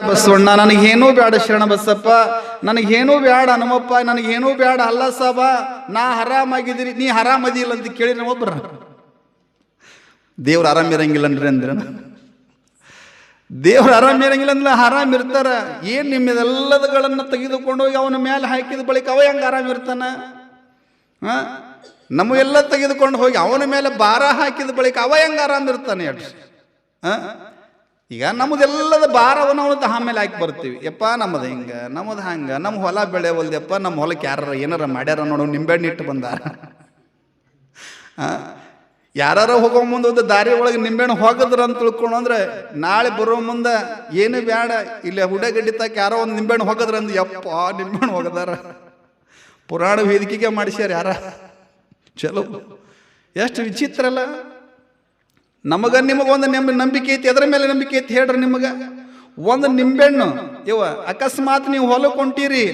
ಬಸವಣ್ಣ, ನನಗೇನೂ ಬೇಡ ಶರಣ ಬಸಪ್ಪ. ನನಗೇನೂ ಬೇಡ ನಮ್ಮಪ್ಪ ನನಗೇನೂ ಬೇಡ ಅಲ್ಲ ಸಾಬ. ನಾ ಹರಾಮಾಗಿದ್ದೀರಿ, ನೀ ಹರಾಮದಿಲ್ಲ ಅಂತ ಕೇಳಿ ನಮ್ಮೊಬ್ಬರ ದೇವ್ರ ಆರಾಮ ಇರಂಗಿಲ್ಲನ್ರಿ ಅಂದ್ರೆ ದೇವ್ರು ಆರಾಮ ಇರಂಗಿಲ್ಲ ಅಂದ್ರೆ ಆರಾಮ್ ಇರ್ತಾರ. ಏನ್ ನಿಮ್ಮೆಲ್ಲದಗಳನ್ನು ತೆಗೆದುಕೊಂಡು ಹೋಗಿ ಅವನ ಮೇಲೆ ಹಾಕಿದ ಬಳಿಕ ಅವ ಹೆಂಗ ಆರಾಮಿರ್ತಾನ ಆ? ನಮ್ಮ ಎಲ್ಲ ತೆಗೆದುಕೊಂಡು ಹೋಗಿ ಅವನ ಮೇಲೆ ಭಾರ ಹಾಕಿದ ಬಳಿಕ ಅವ ಹೆಂಗ ಆರಾಮಿರ್ತಾನೆ ಆ? ಈಗ ನಮ್ಮದೆಲ್ಲದ ಭಾರವನ್ನು ಅವನದ್ದು ಆಮೇಲೆ ಹಾಕಿ ಬರ್ತೀವಿ. ಯಪ್ಪ, ನಮ್ಮದು ಹಿಂಗೆ, ನಮ್ಮದು ಹಂಗ ನಮ್ಮ ಹೊಲ ಬೆಳೆ ಒಲ್ದಪ್ಪ ನಮ್ಮ ಹೊಲಕ್ಕೆ ಯಾರು ಏನಾರ ಮಾಡ್ಯಾರ ನೋಡು ನಿಂಬೆಹಣ್ಣು ಇಟ್ಟು ಬಂದಾರ. ಯಾರು ಹೋಗೋ ಮುಂದೆ ಒಂದು ದಾರಿ ಒಳಗೆ ನಿಂಬೆಹಣ್ಣು ಹೋಗದ್ರ ಅಂತ ತಿಳ್ಕೊಂಡು ಅಂದ್ರೆ ನಾಳೆ ಬರೋ ಮುಂದೆ ಏನು ಬೇಡ ಇಲ್ಲಿ ಹುಡಗಡ್ಡಿ ತಾಕ ಯಾರೋ ಒಂದು ನಿಂಬೆಹಣ್ಣು ಹೋಗದ್ರ ಅಂದ್ ಯಪ್ಪ ನಿಂಬೆಹಣ್ಣು ಹೋಗದಾರ. ಪುರಾಣ ವೇದಿಕೆಗೆ ಮಾಡಿಸ್ಯಾರ ಯಾರ? ಚಲೋ. ಎಷ್ಟು ವಿಚಿತ್ರ ಅಲ್ಲ. ನಮಗ ನಿಮಗೊಂದು ನೆಮ್ಮ ನಂಬಿಕೆ ಐತಿ ಅದರ ಮೇಲೆ ನಂಬಿಕೆ ಐತಿ ಹೇಳ್ರಿ ನಿಮಗೆ? ಒಂದು ನಿಂಬೆಹಣ್ಣು ಇವ ಅಕಸ್ಮಾತ್ ನೀವು ಹೊಲಕ್ಕೆ ಹೊಂಟೀರಿ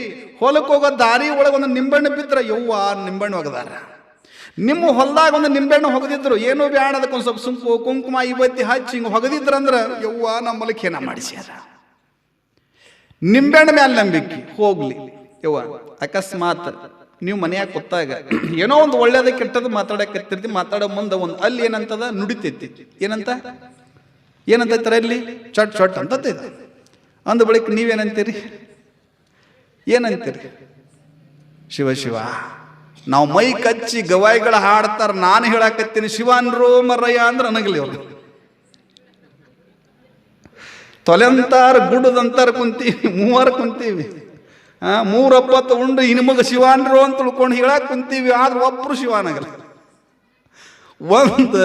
ಹೊಲಕ್ಕೆ ಹೋಗೋ ದಾರಿ ಒಳಗೆ ಒಂದು ನಿಂಬೆಹಣ್ಣು ಬಿದ್ದರೆ ಯವ್ವ ನಿಂಬೆಹಣ್ಣು ಒಗದಾರ. ನಿಮ್ಮ ಹೊಲದಾಗ ಒಂದು ನಿಂಬೆಹಣ್ಣು ಹೊಗದಿದ್ರು, ಏನೂ ಬ್ಯಾಡ, ಅದಕ್ಕೊಂದು ಸ್ವಲ್ಪ ಸುಂಪು ಕುಂಕುಮ ಇವತ್ತಿ ಹಚ್ಚಿ ಹಿಂಗೆ ಹೊಗದಿದ್ರಂದ್ರ ಯವ್ವ ನಮ್ಮ ನಾ ಏನ ಮಾಡಿಸ್ಯಾರ ನಿಂಬೆಹಣ್ಣು ಮೇಲೆ ನಂಬಿಕೆ, ಹೋಗ್ಲಿ, ಯವ್ವ, ಅಕಸ್ಮಾತ್ ನೀವು ಮನ್ಯಾಗ ಗೊತ್ತಾಗ ಏನೋ ಒಂದು ಒಳ್ಳೇದ ಕೆಟ್ಟದ್ದು ಮಾತಾಡಕತ್ತಿರ್ತಿ ಮಾತಾಡೋ ಮುಂದೆ ಒಂದು ಅಲ್ಲಿ ಏನಂತದ? ನುಡಿತೈತಿ. ಏನಂತ? ಏನಂತ ಇಲ್ಲಿ ಚಟ್ ಚಟ್ ಅಂತೈತಿ ಅಂದ ಬಳಿಕ ನೀವೇನಂತೀರಿ? ಏನಂತೀರಿ? ಶಿವ ಶಿವ, ನಾವು ಮೈ ಕಚ್ಚಿ ಗವಾಯಿಗಳ ಹಾಡ್ತಾರ, ನಾನು ಹೇಳಾಕತ್ತೀನಿ, ಶಿವ ಅನ್ರೋ ಮರಯ್ಯ ಅಂದ್ರೆ ಅನಗಲಿ ಅವ್ರು. ತೊಲೆಂತಾರ, ಗುಡದಂತಾರ ಕುಂತೀವಿ, ಮೂವರು ಕುಂತೀವಿ. ಮೂರೊಪ್ಪತ್ತು ಉಂಡು ಇನ್ಮಗ ಶಿವಾನರು ಅಂತ ತಿಳ್ಕೊಂಡು ಹೇಳಕ್ಕೆ ಕುಂತೀವಿ, ಆದ್ರೆ ಒಬ್ರು ಶಿವಾನಗರ ಒಂದು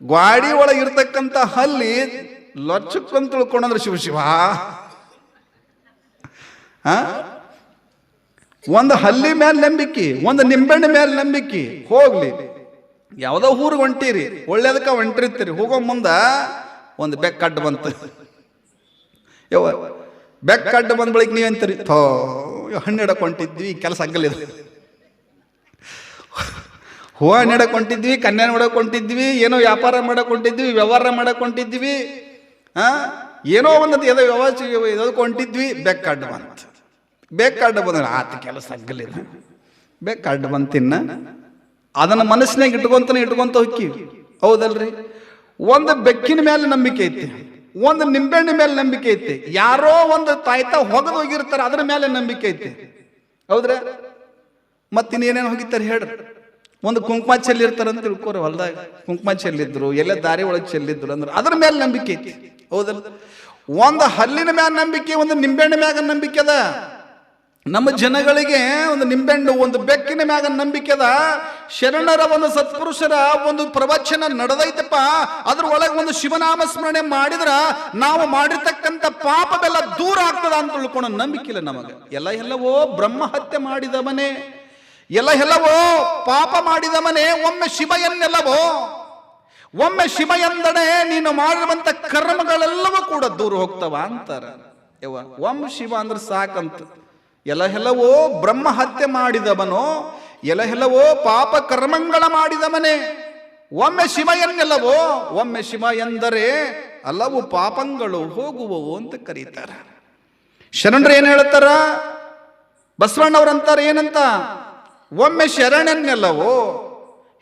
ಗ್ವಾಡಿ ಒಳಗೆ ಇರ್ತಕ್ಕಂಥ ಹಲ್ಲಿ ಲೊಚ್ಚಕ್ಕಂತ ತಿಳ್ಕೊಂಡ್ರೆ ಶಿವ ಶಿವ. ಒಂದು ಹಲ್ಲಿ ಮೇಲೆ ನಂಬಿಕೆ, ಒಂದು ನಿಂಬೆಣ್ಣೆ ಮೇಲೆ ನಂಬಿಕೆ, ಹೋಗ್ಲಿ. ಯಾವುದೋ ಊರಿಗೆ ಹೊಂಟೀರಿ, ಒಳ್ಳೇದಕ್ಕೆ ಹೊಂಟಿರ್ತೀರಿ, ಹೋಗೋ ಮುಂದ ಒಂದು ಬೆಕ್ಕಡ್ಡು ಬಂತು. ಯವ್ವ ಬೆಕ್ಕ ಅಡ್ಡ ಬಂದ ಬಳಿಕ ನೀವಂತೀರಿ ಥೋ ಹಣ್ಣು ಹಿಡಕೊಂಡಿದ್ವಿ ಕೆಲಸ ಆಗಲಿಲ್ಲ ಹೂವು ಹಣ್ಣು ಹೊಂಟಿದ್ವಿ ಕನ್ಯಾ ಹೊಂಟಿದ್ವಿ ಏನೋ ವ್ಯಾಪಾರ ಹೊಂಟಿದ್ವಿ ವ್ಯವಹಾರ ಹೊಂಟಿದ್ವಿ ಆ? ಏನೋ ಒಂದು ಎದೋ ವ್ಯವಸ್ಥೆ ಬೆಕ್ಕಡ್ಡ ಬಂದ ಬಂತು. ಬೆಕ್ಕ ಅಡ್ಡ ಬಂದ್ರೆ ಆತ ಕೆಲಸ ಆಗಲಿಲ್ಲ ಬೆಕ್ಕಡ್ಡ ಬಂತಿನ್ನ ಅದನ್ನ ಮನಸ್ಸಿನಾಗ ಇಟ್ಕೊಂತಾನೆ ಇಟ್ಕೊಂತ ಹೋಕ್ಕೀವಿ ಹೌದಲ್ರಿ? ಒಂದು ಬೆಕ್ಕಿನ ಮೇಲೆ ನಂಬಿಕೆ ಐತಿ. ಒಂದು ನಿಂಬೆಹಣ್ಣಿನ ಮೇಲೆ ನಂಬಿಕೆ ಐತಿ. ಯಾರೋ ಒಂದು ತಾಯ್ತ ಹೋಗಿರ್ತಾರೆ, ಅದ್ರ ಮೇಲೆ ನಂಬಿಕೆ ಐತಿ. ಹೌದ್ರ? ಮತ್ತಿನ್ನೇನೇನು ಹೋಗಿತ್ತಾರೆ ಹೇಳ್ರಿ. ಒಂದು ಕುಂಕುಮ ಚೆಲ್ಲಿರ್ತಾರೆ ಅಂತ ತಿಳ್ಕೊರಿ ಹೊಲ್ದಾಗ. ಕುಂಕುಮ ಚೆಲ್ಲಿದ್ರು ಎಲ್ಲ ದಾರಿ ಒಳಗೆ ಚೆಲ್ಲಿದ್ರು ಅಂದ್ರೆ ಅದ್ರ ಮೇಲೆ ನಂಬಿಕೆ ಐತಿ. ಹೌದಲ್ಲ? ಒಂದು ಹಲ್ಲಿನ ಮ್ಯಾಗ ನಂಬಿಕೆ, ಒಂದು ನಿಂಬೆಹಣ್ಣ ಮ್ಯಾಗ ನಂಬಿಕೆ ಅದ. ನಮ್ಮ ಜನಗಳಿಗೆ ಒಂದು ನಿಂಬೆಹಣ್ಣು, ಒಂದು ಬೆಕ್ಕಿನ ಮ್ಯಾಗ ನಂಬಿಕೆ ಅದ. ಶರಣರ ಒಂದು ಸತ್ಪುರುಷರ ಒಂದು ಪ್ರವಚನ ನಡೆದೈತಪ್ಪ. ಅದ್ರ ಒಳಗೆ ಒಂದು ಶಿವನಾಮ ಸ್ಮರಣೆ ಮಾಡಿದ್ರ ನಾವು ಮಾಡಿರ್ತಕ್ಕಂಥ ಪಾಪವೆಲ್ಲ ದೂರ ಆಗ್ತದ ಅಂತ ತಿಳ್ಕೊಂಡು ನಂಬಿಕೆ ಇಲ್ಲ ನಮಗೆ. ಎಲ್ಲ ಎಲ್ಲವೋ ಬ್ರಹ್ಮ ಹತ್ಯೆ ಮಾಡಿದವನೇ. ಎಲ್ಲ ಎಲ್ಲವೋ ಪಾಪ ಮಾಡಿದವನೇ. ಒಮ್ಮೆ ಶಿವ ಎನ್ನೆಲ್ಲವೋ? ಒಮ್ಮೆ ಶಿವ ಎಂದಡೆ ನೀನು ಮಾಡಿರುವಂತ ಕರ್ಮಗಳೆಲ್ಲವೂ ಕೂಡ ದೂರ ಹೋಗ್ತವ ಅಂತಾರ. ಯವ್ವ, ಒಮ್ಮೆ ಶಿವ ಅಂದ್ರೆ ಸಾಕಂತ. ಎಲ್ಲ ಎಲ್ಲವೋ ಬ್ರಹ್ಮ ಹತ್ಯೆ ಮಾಡಿದವನೋ, ಎಲಹೆಲವೋ ಪಾಪ ಕರ್ಮಗಳ ಮಾಡಿದವನೇ. ಒಮ್ಮೆ ಶಿವ ಎನ್ನೆಲ್ಲವೋ ಒಮ್ಮೆ ಶಿವ ಎಂದರೆ ಹಲವು ಪಾಪಗಳು ಹೋಗುವವು ಅಂತ ಕರೀತಾರೆ. ಶರಣರು ಏನು ಹೇಳ್ತಾರ? ಬಸವಣ್ಣವ್ರಂತಾರ ಏನಂತ? ಒಮ್ಮೆ ಶರಣೆನ್ನೆಲ್ಲವೋ,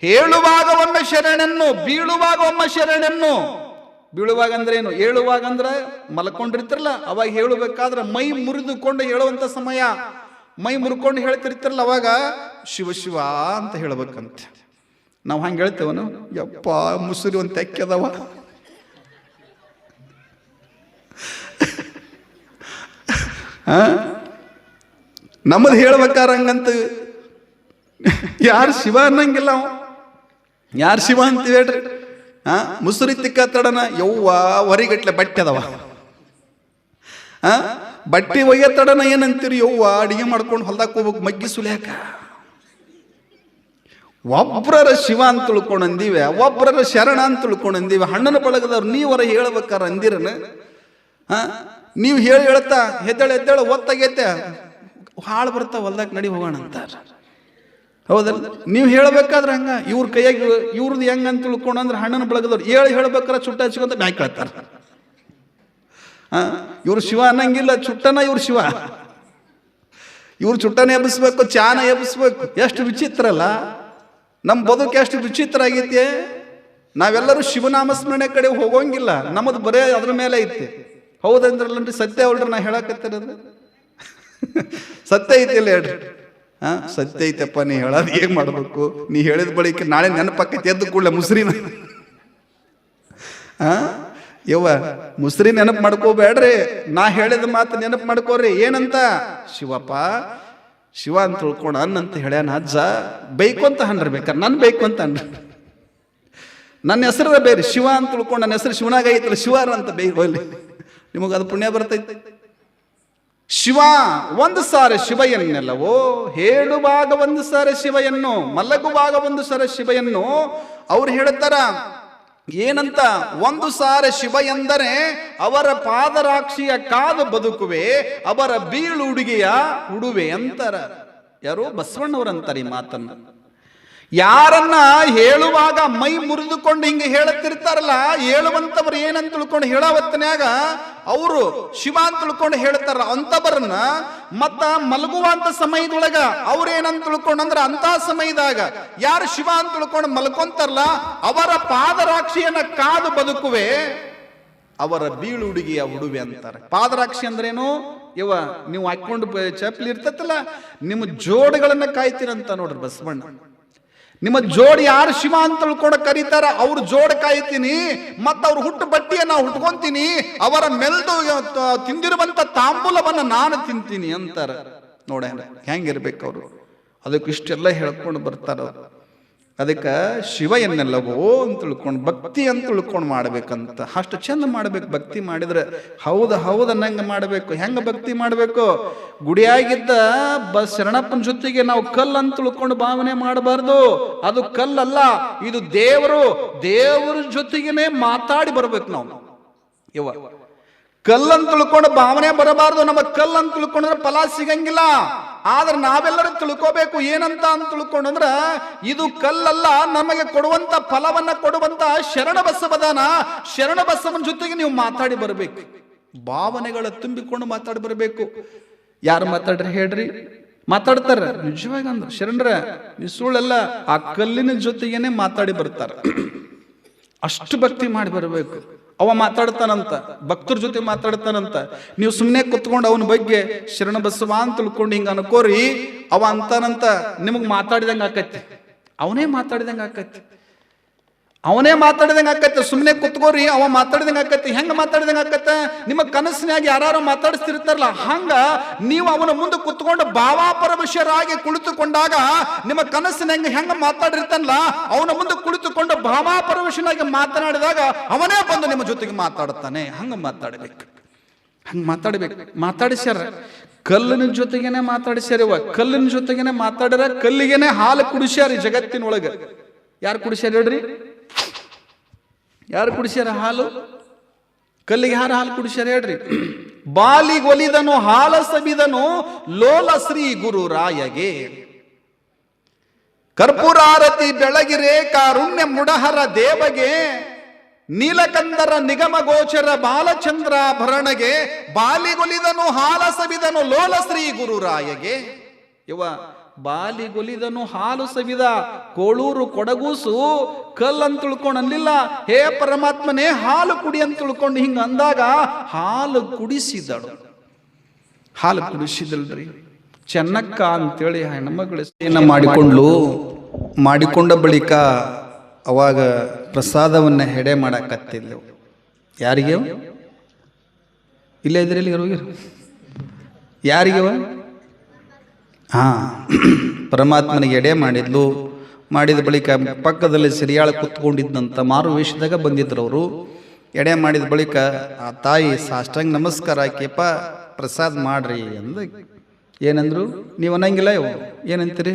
ಹೇಳುವಾಗ ಒಮ್ಮೆ ಶರಣನ್ನು, ಬೀಳುವಾಗ ಒಮ್ಮೆ ಶರಣೆನ್ನು ಬೀಳುವಾಗ ಅಂದ್ರೇನು ಹೇಳುವಾಗ ಅಂದ್ರೆ ಮಲ್ಕೊಂಡಿರ್ತಿರಲ್ಲ, ಅವಾಗ ಹೇಳಬೇಕಾದ್ರೆ ಮೈ ಮುರಿದುಕೊಂಡು ಹೇಳುವಂತ ಸಮಯ. ಮೈ ಮುರ್ಕೊಂಡು ಹೇಳ್ತಿರ್ತಿರಲ್ಲ, ಅವಾಗ ಶಿವ ಶಿವ ಅಂತ ಹೇಳ್ಬೇಕಂತ. ನಾವು ಹಂಗೆ ಹೇಳ್ತೇವನು? ಯಪ್ಪ, ಮುಸುರಿ ಒಂದು ತೆಕ್ಕದವ ನಮ್ಮದು ಹೇಳ್ಬೇಕಾರ ಹಂಗಂತ. ಯಾರು ಶಿವ ಅನ್ನಂಗಿಲ್ಲ ಯಾರು ಶಿವ ಅಂತೀವಿ ಹೇಳ್ರಿ? ಹಾ ಮುಸುರಿ ತಿಕ್ಕ ತಡನ ಯವ್ವ ಹೊರಿಗಟ್ಲೆ ಬಟ್ಟೆ ಅದಾವ. ಹಾ ಬಟ್ಟೆ ಒಯ್ಯ ತಡನ ಏನಂತೀರಿ ಯವ್ವ? ಅಡಿಗೆ ಮಾಡ್ಕೊಂಡು ಹೊಲ್ದಾಕ್ ಹೋಗ್ಬೇಕು ಮಗ್ಗಿ ಸುಲಿಯಾಕ. ಒಬ್ರರ ಶಿವ ಅಂತ ತಿಳ್ಕೊಂಡು ಅಂದೀವಿ, ಒಬ್ರರ ಶರಣ ಅಂತ ತಿಳ್ಕೊಂಡು ಅಂದೀವಿ. ಹಣ್ಣನ ಬಳಗದವ್ರು ನೀವರ ಹೇಳ್ಬೇಕಾರ ಅಂದಿರನ? ಹಾ ನೀವು ಹೇಳಿ ಹೇಳ್ತಾ, ಹೆದ್ದೇಳ ಎದ್ದೇಳ ಒತ್ತಾಗೈತೆ. ಹಾಳು ಬರ್ತಾ ಹೊಲ್ದಾಕ್ ನಡಿ ಹೋಗೋಣ ಅಂತಾರ. ಹೌದಲ್ಲ? ನೀವು ಹೇಳಬೇಕಾದ್ರೆ ಹಂಗ, ಇವ್ರ ಕೈಯಾಗಿ ಇವ್ರದ್ದು ಹೆಂಗ ಅಂತ ತಿಳ್ಕೊಂಡು ಅಂದ್ರೆ ಹಣ್ಣನ ಬೆಳಗದವ್ರು ಹೇಳಿ ಹೇಳ್ಬೇಕಾರೆ ಚುಟ್ಟ ಹಚ್ಕೊಂತ ಬ್ಯಾಕ್ ಹಾಂ ಇವ್ರು ಶಿವ ಅನ್ನಂಗಿಲ್ಲ, ಚುಟ್ಟನ ಇವ್ರು ಶಿವ. ಇವ್ರು ಚುಟ್ಟನ ಎಬ್ಬಿಸ್ಬೇಕು, ಚಾನ ಎಬ್ಬಿಸ್ಬೇಕು. ಎಷ್ಟು ವಿಚಿತ್ರ ಅಲ್ಲ ನಮ್ಮ ಬದುಕು ಎಷ್ಟು ವಿಚಿತ್ರ ಆಗೈತೆ? ನಾವೆಲ್ಲರೂ ಶಿವನಾಮಸ್ಮರಣೆ ಕಡೆ ಹೋಗೋಂಗಿಲ್ಲ. ನಮ್ಮದು ಬರೇ ಅದ್ರ ಮೇಲೆ ಐತಿ. ಹೌದಂದ್ರಲ್ಲನ್ರಿ ಸತ್ಯ ಅವಳ್ರಿ ನಾ ಹೇಳಕತ್ತಿರೋದು? ಸತ್ಯ ಐತಿ ಇಲ್ಲ ಹೇಳ್ರಿ. ಹಾ ಸತ್ಯ ಐತೆಪ್ಪ ನೀ ಹೇಳೋದು ಹೇಗೆ ಮಾಡಬೇಕು? ನೀ ಹೇಳಿದ ಬಳಿಕ ನಾಳೆ ನೆನಪಕ್ಕೈತಿ ಎದ್ದು ಕೂಡಲೇ ಮುಸ್ರಿನ. ಹಾ? ಯವ್ವ ಮುಸ್ರಿ ನೆನಪು ಮಾಡ್ಕೋಬೇಡ್ರಿ. ನಾ ಹೇಳಿದ ಮಾತು ನೆನಪು ಮಾಡ್ಕೋರಿ. ಏನಂತ? ಶಿವಪ್ಪ ಶಿವ ಅಂತ ತಿಳ್ಕೊಂಡು ಅನ್ನಂತ ಹೇಳ್ಯಾನ ಅಜ್ಜ ಬೇಕು ಅಂತ ಹನ್ರಿ ಬೇಕಾರೆ ನನ್ ಬೇಕು ಅಂತ ಅನ್ರಿ ನನ್ನ ಹೆಸರದ ಬೇರೆ ಶಿವ ಅಂತ ತಿಳ್ಕೊಂಡು ನನ್ನ ಹೆಸರು ಶಿವನಾಗ ಐತಲ್ಲ ಶಿವಾರ ಅಂತ ಬೈ ಹೋಗ್ಲಿ. ನಿಮಗೆ ಅದು ಪುಣ್ಯ ಬರ್ತೈತಿ. ಶಿವ, ಒಂದು ಸಾರಿ ಶಿವಯನ್ನೆಲ್ಲವೋ ಹೇಳುವಾಗ ಒಂದು ಸಾರಿ ಶಿವಯನ್ನು ಮಲಗುವಾಗ ಒಂದು ಸಾರಿ ಶಿವಯನ್ನು, ಅವ್ರು ಹೇಳ್ತಾರ, ಏನಂತ, ಒಂದು ಸಾರಿ ಶಿವ ಎಂದರೆ ಅವರ ಪಾದರಾಕ್ಷಿಯ ಕಾದು ಬದುಕುವೆ, ಅವರ ಬೀಳು ಉಡುಗೆಯ ಉಡುವೆ ಅಂತಾರ. ಯಾರು ಬಸವಣ್ಣವರಂತಾರೆ ಈ ಮಾತನ್ನ. ಯಾರನ್ನ ಹೇಳುವಾಗ ಮೈ ಮುರಿದುಕೊಂಡು ಹಿಂಗೆ ಹೇಳುತ್ತಿರ್ತಾರಲ್ಲ, ಹೇಳುವಂತವ್ರು ಏನಂತ ತಿಳ್ಕೊಂಡು ಹೇಳವತ್ತನ್ಯಾಗ ಅವರು ಶಿವ ಅಂತ ತಿಳ್ಕೊಂಡು ಹೇಳ್ತಾರ ಅಂತವರನ್ನ ಮತ್ತ ಮಲಗುವಂತ ಸಮಯದೊಳಗ ಅವ್ರು ಏನಂತ ತಿಳ್ಕೊಂಡು ಅಂದ್ರ ಅಂತ ಸಮಯದಾಗ ಯಾರು ಶಿವ ಅಂತ ತಿಳ್ಕೊಂಡು ಮಲ್ಕೊಂತಾರಲ್ಲ, ಅವರ ಪಾದರಾಕ್ಷಿಯನ್ನ ಕಾದು ಬದುಕುವೆ, ಅವರ ಬೀಳು ಹುಡುಗಿಯ ಉಡುವೆ ಅಂತಾರೆ. ಪಾದರಾಕ್ಷಿ ಅಂದ್ರೇನು? ಇವ ನೀವು ಹಾಕೊಂಡು ಚಪ್ಪಲಿ ಇರ್ತತ್ತಲ್ಲ ನಿಮ್ಮ ಜೋಡುಗಳನ್ನ ಕಾಯ್ತೀರಂತ ನೋಡ್ರಿ ಬಸವಣ್ಣ. ನಿಮ್ಮ ಜೋಡಿ ಯಾರು ಶಿವ ಅಂತ ತಿಳ್ಕೊಂಡು ಕರೀತಾರ ಅವ್ರ ಜೋಡ್ ಕಾಯ್ತೀನಿ, ಮತ್ತ ಅವ್ರ ಹುಟ್ಟು ಬಟ್ಟೆಯನ್ನ ಹುಟ್ಕೊಂತೀನಿ ಅವರ ಮೆಲ್ದು ತಿಂದಿರುವಂತ ತಾಂಬೂಲವನ್ನ ನಾನು ತಿಂತೀನಿ ಅಂತಾರ ನೋಡ ಹೆಂಗಿರ್ಬೇಕು ಅವರು ಅದಕ್ಕೆ ಇಷ್ಟೆಲ್ಲ ಹೇಳ್ಕೊಂಡು ಬರ್ತಾರ. ಅದಕ್ಕೆ ಶಿವ ಎನ್ನೆಲ್ಲವೋ ಅಂತ ತಿಳ್ಕೊಂಡು, ಭಕ್ತಿ ಅಂತ ತಿಳ್ಕೊಂಡು ಮಾಡ್ಬೇಕಂತ. ಅಷ್ಟು ಚಂದ ಮಾಡ್ಬೇಕು, ಭಕ್ತಿ ಮಾಡಿದ್ರೆ ಹೌದು ಹೌದು ಅನ್ನಂಗೆ ಮಾಡಬೇಕು. ಹೆಂಗೆ ಭಕ್ತಿ ಮಾಡಬೇಕು? ಗುಡಿಯಾಗಿದ್ದ ಬ ಶರಣಪ್ಪನ ಜೊತೆಗೆ ನಾವು ಕಲ್ಲು ಅಂತ ತಿಳ್ಕೊಂಡು ಭಾವನೆ ಮಾಡಬಾರ್ದು. ಅದು ಕಲ್ಲಲ್ಲ, ಇದು ದೇವರು, ದೇವರ ಜೊತೆಗೇನೆ ಮಾತಾಡಿ ಬರ್ಬೇಕು ನಾವು. ಇವ ಕಲ್ಲಂತ ತಿಳ್ಕೊಂಡು ಭಾವನೆ ಬರಬಾರ್ದು. ನಮ್ಮ ಕಲ್ಲಂತ ತಿಳ್ಕೊಂಡ್ರೆ ಫಲ ಸಿಗಂಗಿಲ್ಲ. ಆದ್ರೆ ನಾವೆಲ್ಲರೂ ತಿಳ್ಕೋಬೇಕು, ಏನಂತ ಅಂತ ತಿಳ್ಕೊಂಡಂದ್ರ ಇದು ಕಲ್ಲಲ್ಲ, ನಮಗೆ ಕೊಡುವಂತ ಫಲವನ್ನ ಕೊಡುವಂತ ಶರಣ ಬಸವದಾನ ಶರಣ ಬಸವನ ಜೊತೆಗೆ ನೀವು ಮಾತಾಡಿ ಬರಬೇಕು. ಭಾವನೆಗಳ ತುಂಬಿಕೊಂಡು ಮಾತಾಡಿ ಬರಬೇಕು. ಯಾರು ಮಾತಾಡ್ರಿ ಹೇಳ್ರಿ? ಮಾತಾಡ್ತಾರ? ನಿಜವಾಗಿ ಶರಣರ ನಿಸುಳೆಲ್ಲ ಆ ಕಲ್ಲಿನ ಜೊತೆಗೇನೆ ಮಾತಾಡಿ ಬರ್ತಾರ. ಅಷ್ಟು ಭಕ್ತಿ ಮಾಡಿ ಬರಬೇಕು. ಅವ ಮಾತಾಡ್ತಾನಂತ, ಭಕ್ತರ ಜೊತೆ ಮಾತಾಡ್ತಾನಂತ. ನೀವು ಸುಮ್ಮನೆ ಕುತ್ಕೊಂಡು ಅವನ ಬಗ್ಗೆ ಶರಣ ಬಸವ ಅಂತ ತಿಳ್ಕೊಂಡು ಹಿಂಗೆ ಅನ್ಕೋರಿ, ಅವ ಅಂತಾನಂತ ನಿಮಗೆ ಮಾತಾಡಿದಂಗೆ ಆಕೈತಿ ಅವನೇ ಮಾತಾಡಿದಂಗೆ ಆಕೈತಿ ಅವನೇ ಮಾತಾಡಿದಂಗೆ ಆಕತ್ತೆ ಸುಮ್ಮನೆ ಕುತ್ಕೋರಿ, ಅವ ಮಾತಾಡಿದಂಗೆ ಆಕತ್ತೆ, ಹೆಂಗೆ ಮಾತಾಡಿದಂಗೆ ಆಕತ್ತೆ? ನಿಮ್ಮ ಕನಸಿನಾಗ ಯಾರು ಮಾತಾಡಿಸ್ತಿರ್ತಾರಲ್ಲ, ಹಂಗ ನೀವು ಅವನ ಮುಂದೆ ಕುತ್ಕೊಂಡು ಭಾವಾಪರವಶರಾಗಿ ಕುಳಿತುಕೊಂಡಾಗ ನಿಮ್ಮ ಕನಸಿನಾಗ ಹೆಂಗೆ ಮಾತಾಡಿರ್ತಾನಲ್ಲ, ಅವನ ಮುಂದೆ ಕುಳಿತುಕೊಂಡು ಭಾವಾಪರವಶನಾಗಿ ಮಾತನಾಡಿದಾಗ ಅವನೇ ಬಂದು ನಿಮ್ಮ ಜೊತೆಗೆ ಮಾತಾಡ್ತಾನೆ. ಹಂಗ ಮಾತಾಡ್ಬೇಕು. ಹಂಗ ಮಾತಾಡ್ಬೇಕು. ಮಾತಾಡಿಸ್ಯಾರ. ಕಲ್ಲಿನ ಜೊತೆಗೇನೆ ಮಾತಾಡಿಸ್ಯಾರ ಇವ. ಕಲ್ಲಿನ ಜೊತೆಗೇನೆ ಮಾತಾಡ್ಯಾರ ಕಲ್ಲಿಗೆನೆ ಹಾಲು ಕುಡಿಸ್ಯಾರ ಜಗತ್ತಿನೊಳಗ. ಯಾರು ಕುಡಿಸ್ಯಾರ ಹೇಳ್ರಿ? ಯಾರು ಕುಡಿಸ್ಯಾರ ಹಾಲು? ಕಲ್ಲಿಗೆ ಯಾರು ಹಾಲು ಕುಡಿಸ್ಯಾರ ಹೇಳ್ರಿ. ಬಾಲಿಗೊಲಿದನು ಹಾಲ ಸಬಿದನು ಲೋಲ ಶ್ರೀ ಗುರು ರಾಯಗೆ. ಕರ್ಪೂರಾರತಿ ಬೆಳಗಿರೆ ಕಾರುಣ್ಯ ಮುಡಹರ ದೇವಗೆ. ನೀಲಕಂದರ ನಿಗಮ ಗೋಚರ ಬಾಲಚಂದ್ರಾಭರಣಗೆ ಬಾಲಿಗೊಲಿದನು ಹಾಲ ಸಬಿದನು ಲೋಲ ಶ್ರೀ ಗುರು ರಾಯಗೆ. ಇವ ಬಾಲಿಗೊಲಿದನು ಹಾಲು ಸವಿದ, ಕೋಳೂರು ಕೊಡಗೂಸು ಕಲ್ ಅಂತ ತಿಳ್ಕೊಂಡು ಹೇ ಪರಮಾತ್ಮನೇ, ಹಾಲು ಕುಡಿ ಅಂತ ತಿಳ್ಕೊಂಡು ಹಿಂಗ ಅಂದಾಗ ಹಾಲು ಕುಡಿಸಿದಳು. ಹಾಲು ಕುಡಿಸಿದಳ್ರಿ ಚೆನ್ನಕ್ಕ ಅಂತೇಳಿ ಹೆಣ್ಮಗಳು ಸೇನ ಮಾಡಿಕೊಂಡ್ಲು ಮಾಡಿಕೊಂಡ ಬಳಿಕ ಅವಾಗ ಪ್ರಸಾದವನ್ನ ಹೆಡೆ ಮಾಡಕತ್ತಿದ್ಲು. ಯಾರಿಗೆ? ಇಲ್ಲೇ ಇದ್ರಲ್ಲಿ ಯಾರಿಗೆ ಯಾರಿಗವ ಹಾ. ಪರಮಾತ್ಮನಿಗೆ ಎಡೆ ಮಾಡಿದ್ಲು. ಮಾಡಿದ ಬಳಿಕ ಪಕ್ಕದಲ್ಲಿ ಸಿರಿಯಾಳ ಕುತ್ಕೊಂಡಿದ್ದಂಥ ಮಾರು ವೇಷದಾಗ ಬಂದಿದ್ರು ಅವರು. ಎಡೆ ಮಾಡಿದ ಬಳಿಕ, ಆ ತಾಯಿ ಸಾಷ್ಟಾಂಗ ನಮಸ್ಕಾರ ಹಾಕಿಯಪ್ಪ ಪ್ರಸಾದ್ ಮಾಡ್ರಿ ಅಂದ. ಏನಂದ್ರು, ನೀವು ಅನ್ನಂಗಿಲ್ಲ ಇವು ಏನಂತೀರಿ?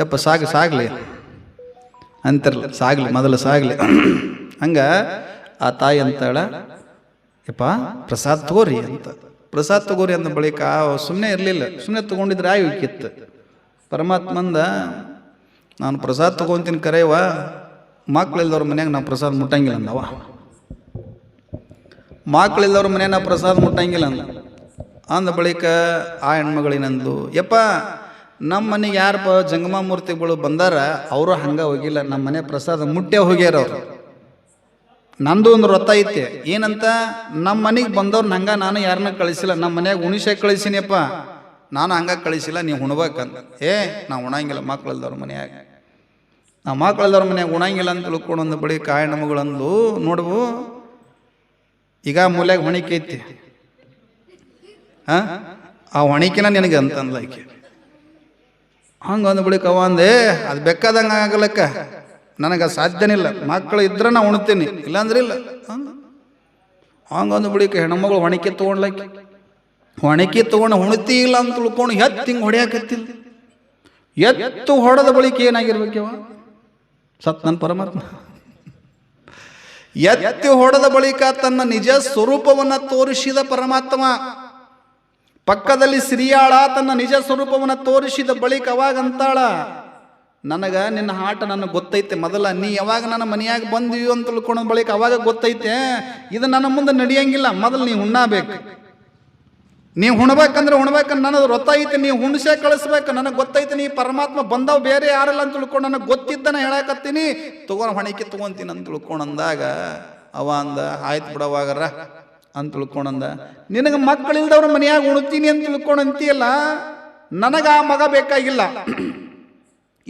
ಯಪ್ಪ, ಸಾಗ, ಸಾಗ್ಲಿ ಅಂತಿರಲ್ಲ ಸಾಗ್ಲಿ, ಮೊದಲು ಸಾಗ್ಲಿ. ಹಂಗ, ಆ ತಾಯಿ ಅಂತಾಳ, ಯಪ್ಪ, ಪ್ರಸಾದ್ ತಗೋರಿ ಅಂತ. ಪ್ರಸಾದ್ ತಗೋರಿ ಅಂದ ಬಳಿಕ ಸುಮ್ಮನೆ ಇರಲಿಲ್ಲ. ಸುಮ್ಮನೆ ತಗೊಂಡಿದ್ರೆ ಆಯು ಕಿತ್ತು ಪರಮಾತ್ಮಂದ, ನಾನು ಪ್ರಸಾದ್ ತಗೊಂತೀನಿ ಕರೆಯವ ಮಕ್ಕಳಿಲ್ಲದವ್ರ ಮನ್ಯಾಗ ನಾವು ಪ್ರಸಾದ ಮುಟ್ಟಂಗಿಲ್ಲ ಅಂದವ. ಮಕ್ಕಳಿಲ್ಲದವ್ರ ಮನೆಯಾಗ ಪ್ರಸಾದ ಮುಟ್ಟಂಗಿಲ್ಲ ಅಂದ. ಅಂದ ಬಳಿಕ ಆ ಹೆಣ್ಮಗಳಿನಂದು ಯಪ್ಪ ನಮ್ಮ ಮನೆಗೆ ಯಾರಪ್ಪ ಜಂಗಮ ಮೂರ್ತಿಗಳು ಬಂದಾರ, ಅವರು ಹಂಗೆ ಹೋಗಿಲ್ಲ. ನಮ್ಮ ಮನೆ ಪ್ರಸಾದ ಮುಟ್ಟೆ ಹೋಗ್ಯಾರ ಅವ್ರು. ನಂದು ಒಂದು ವ್ರತ ಐತೆ. ಏನಂತ? ನಮ್ಮ ಮನೆಗೆ ಬಂದವ್ರು ಹಂಗ ನಾನು ಯಾರನ್ನ ಕಳಿಸಿಲ್ಲ. ನಮ್ಮ ಮನ್ಯಾಗ ಉಣಿಸೆ ಕಳಿಸಿನಪ್ಪ ನಾನು ಹಂಗ ಕಳಿಸಿಲ್ಲ ನೀವು ಉಣ್ಬೇಕಂತ. ಏ, ನಾವು ಉಣಂಗಿಲ್ಲ ಮಕ್ಕಳಲ್ದವ್ರ ಮನ್ಯಾಗ. ನಾ ಮಕ್ಕಳಲ್ದವ್ರ ಮನ್ಯಾಗ ಉಣಂಗಿಲ್ಲ ಅಂತ ತಿಳ್ಕೊಂಡು ಒಂದು ಬಳಿ ಕಾಯಿ ನಮಗಳಂದು ನೋಡ್ಬು, ಈಗ ಮೂಲ್ಯಾಗ ಹೊಣಿಕೆ ಐತಿ. ಹಾಂ? ಆ ಹೊಣಿಕೆನ ನಿನಗೆ ಅಂತ ಆಕೆ? ಹಂಗೆ ಒಂದು ಬಳಿಕ ಅವ ಅಂದೆ, ಅದು ಬೇಕಾದಂಗೆ ಆಗಲಕ್ಕ. ನನಗೆ ಸಾಧ್ಯನಿಲ್ಲ. ಮಕ್ಕಳು ಇದ್ರೆ ನಾ ಉಣ್ತೀನಿ. ಇಲ್ಲಾಂದ್ರೆ ಇಲ್ಲ. ಹಂಗೊಂದು ಬಿಡಿಕೆ ಹೆಣ್ಮಗಳು ಹೊಣಿಕೆ ತೊಗೊಂಡ್ಲಕ್ಕೆ ಹೊಣಿಕೆ ತೊಗೊಂಡು ಉಣ್ತಿ ಇಲ್ಲ ಅಂತ ತಿಳ್ಕೊಂಡು ಎತ್ತು ಹಿಂಗೆ ಹೊಡೆಯಕತ್ತಿಲ್ಲ ಎತ್ತು ಹೊಡೆದ ಬಳಿಕ ಏನಾಗಿರ್ಬೇಕವ? ಸತ್ ನನ್ನ ಪರಮಾತ್ಮ. ಎತ್ತಿ ಹೊಡೆದ ಬಳಿಕ ತನ್ನ ನಿಜ ಸ್ವರೂಪವನ್ನು ತೋರಿಸಿದ ಪರಮಾತ್ಮ. ಪಕ್ಕದಲ್ಲಿ ಸಿರಿಯಾಳ ತನ್ನ ನಿಜ ಸ್ವರೂಪವನ್ನು ತೋರಿಸಿದ ಬಳಿಕ ಅವಾಗ ಅಂತಾಳ ನನಗ ನಿನ್ನ ಆಟ ನನಗೆ ಗೊತ್ತೈತೆ. ಮೊದಲ ನೀ ಯಾವಾಗ ನನ್ನ ಮನೆಯಾಗ ಬಂದಿವಿ ಅಂತ ತಿಳ್ಕೊಂಡ ಬಳಿಕ ಅವಾಗ ಗೊತ್ತೈತೆ. ಇದು ನನ್ನ ಮುಂದೆ ನಡೆಯಂಗಿಲ್ಲ. ಮೊದಲು ನೀ ಉಣ್ಣಬೇಕು. ನೀವು ಉಣ್ಬೇಕಂದ್ರೆ ಉಣ್ಬೇಕಂದ್ರೆ ನನಗೆ ರೊತ್ತೈತೆ ನೀವು ಹುಣಸೆ ಕಳಿಸ್ಬೇಕು. ನನಗೆ ಗೊತ್ತೈತೆ ನೀ ಪರಮಾತ್ಮ ಬಂದವ್ ಬೇರೆ ಯಾರಲ್ಲ ಅಂತ ತಿಳ್ಕೊಂಡು ನನಗೆ ಗೊತ್ತಿದ್ದನ ಹೇಳಕತ್ತೀನಿ. ತಗೊಂಡು ಹೊಣಿಕೆ ತಗೊಂತೀನಿ ಅಂತ ತಿಳ್ಕೊಂಡಂದಾಗ ಅವ ಅಂದ, ಆಯ್ತು ಬಿಡವಾಗರ ಅಂತ ತಿಳ್ಕೊಂಡಂದ ನಿನಗೆ ಮಕ್ಕಳಿಲ್ದವ್ರ ಮನೆಯಾಗ ಉಣ್ತೀನಿ ಅಂತ ತಿಳ್ಕೊಂಡಂತೀಯಲ್ಲ ನನಗ ಆ ಮಗ ಬೇಕಾಗಿಲ್ಲ.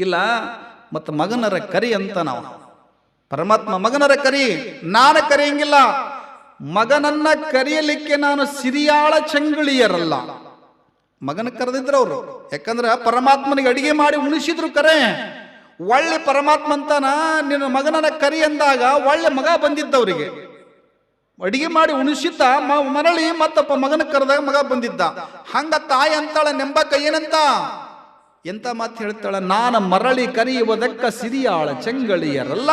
ಇಲ್ಲ, ಮತ್ತು ಮಗನರ ಕರಿ ಅಂತ ನಾವು. ಪರಮಾತ್ಮ ಮಗನರ ಕರಿ, ನಾನು ಕರೆಯಂಗಿಲ್ಲ. ಮಗನನ್ನ ಕರೆಯಲಿಕ್ಕೆ ನಾನು ಸಿರಿಯಾಳ ಚಂಗಳಿಯರಲ್ಲ. ಮಗನ ಕರೆದಿದ್ರು ಅವರು. ಯಾಕಂದ್ರೆ ಪರಮಾತ್ಮನಿಗೆ ಅಡಿಗೆ ಮಾಡಿ ಉಣಿಸಿದ್ರು ಕರೆ. ಒಳ್ಳೆ ಪರಮಾತ್ಮ ಅಂತಾನ, ನಿನ್ನ ಮಗನನ್ನ ಕರಿ ಅಂದಾಗ ಒಳ್ಳೆ ಮಗ ಬಂದಿದ್ದವರಿಗೆ. ಅಡಿಗೆ ಮಾಡಿ ಉಣಿಸಿದ್ದ ಮರಳಿ ಮತ್ತಪ್ಪ ಮಗನ ಕರೆದಾಗ ಮಗ ಬಂದಿದ್ದ. ಹಂಗ ತಾಯಿ ಅಂತಾಳ ನೆಂಬಕ್ಕ ಏನಂತ ಎಂತ ಮಾತು ಹೇಳ್ತಾಳೆ? ನಾನು ಮರಳಿ ಕರೆಯುವುದಕ್ಕ ಸಿರಿಯಾಳ ಚೆಂಗಳಿಯರಲ್ಲ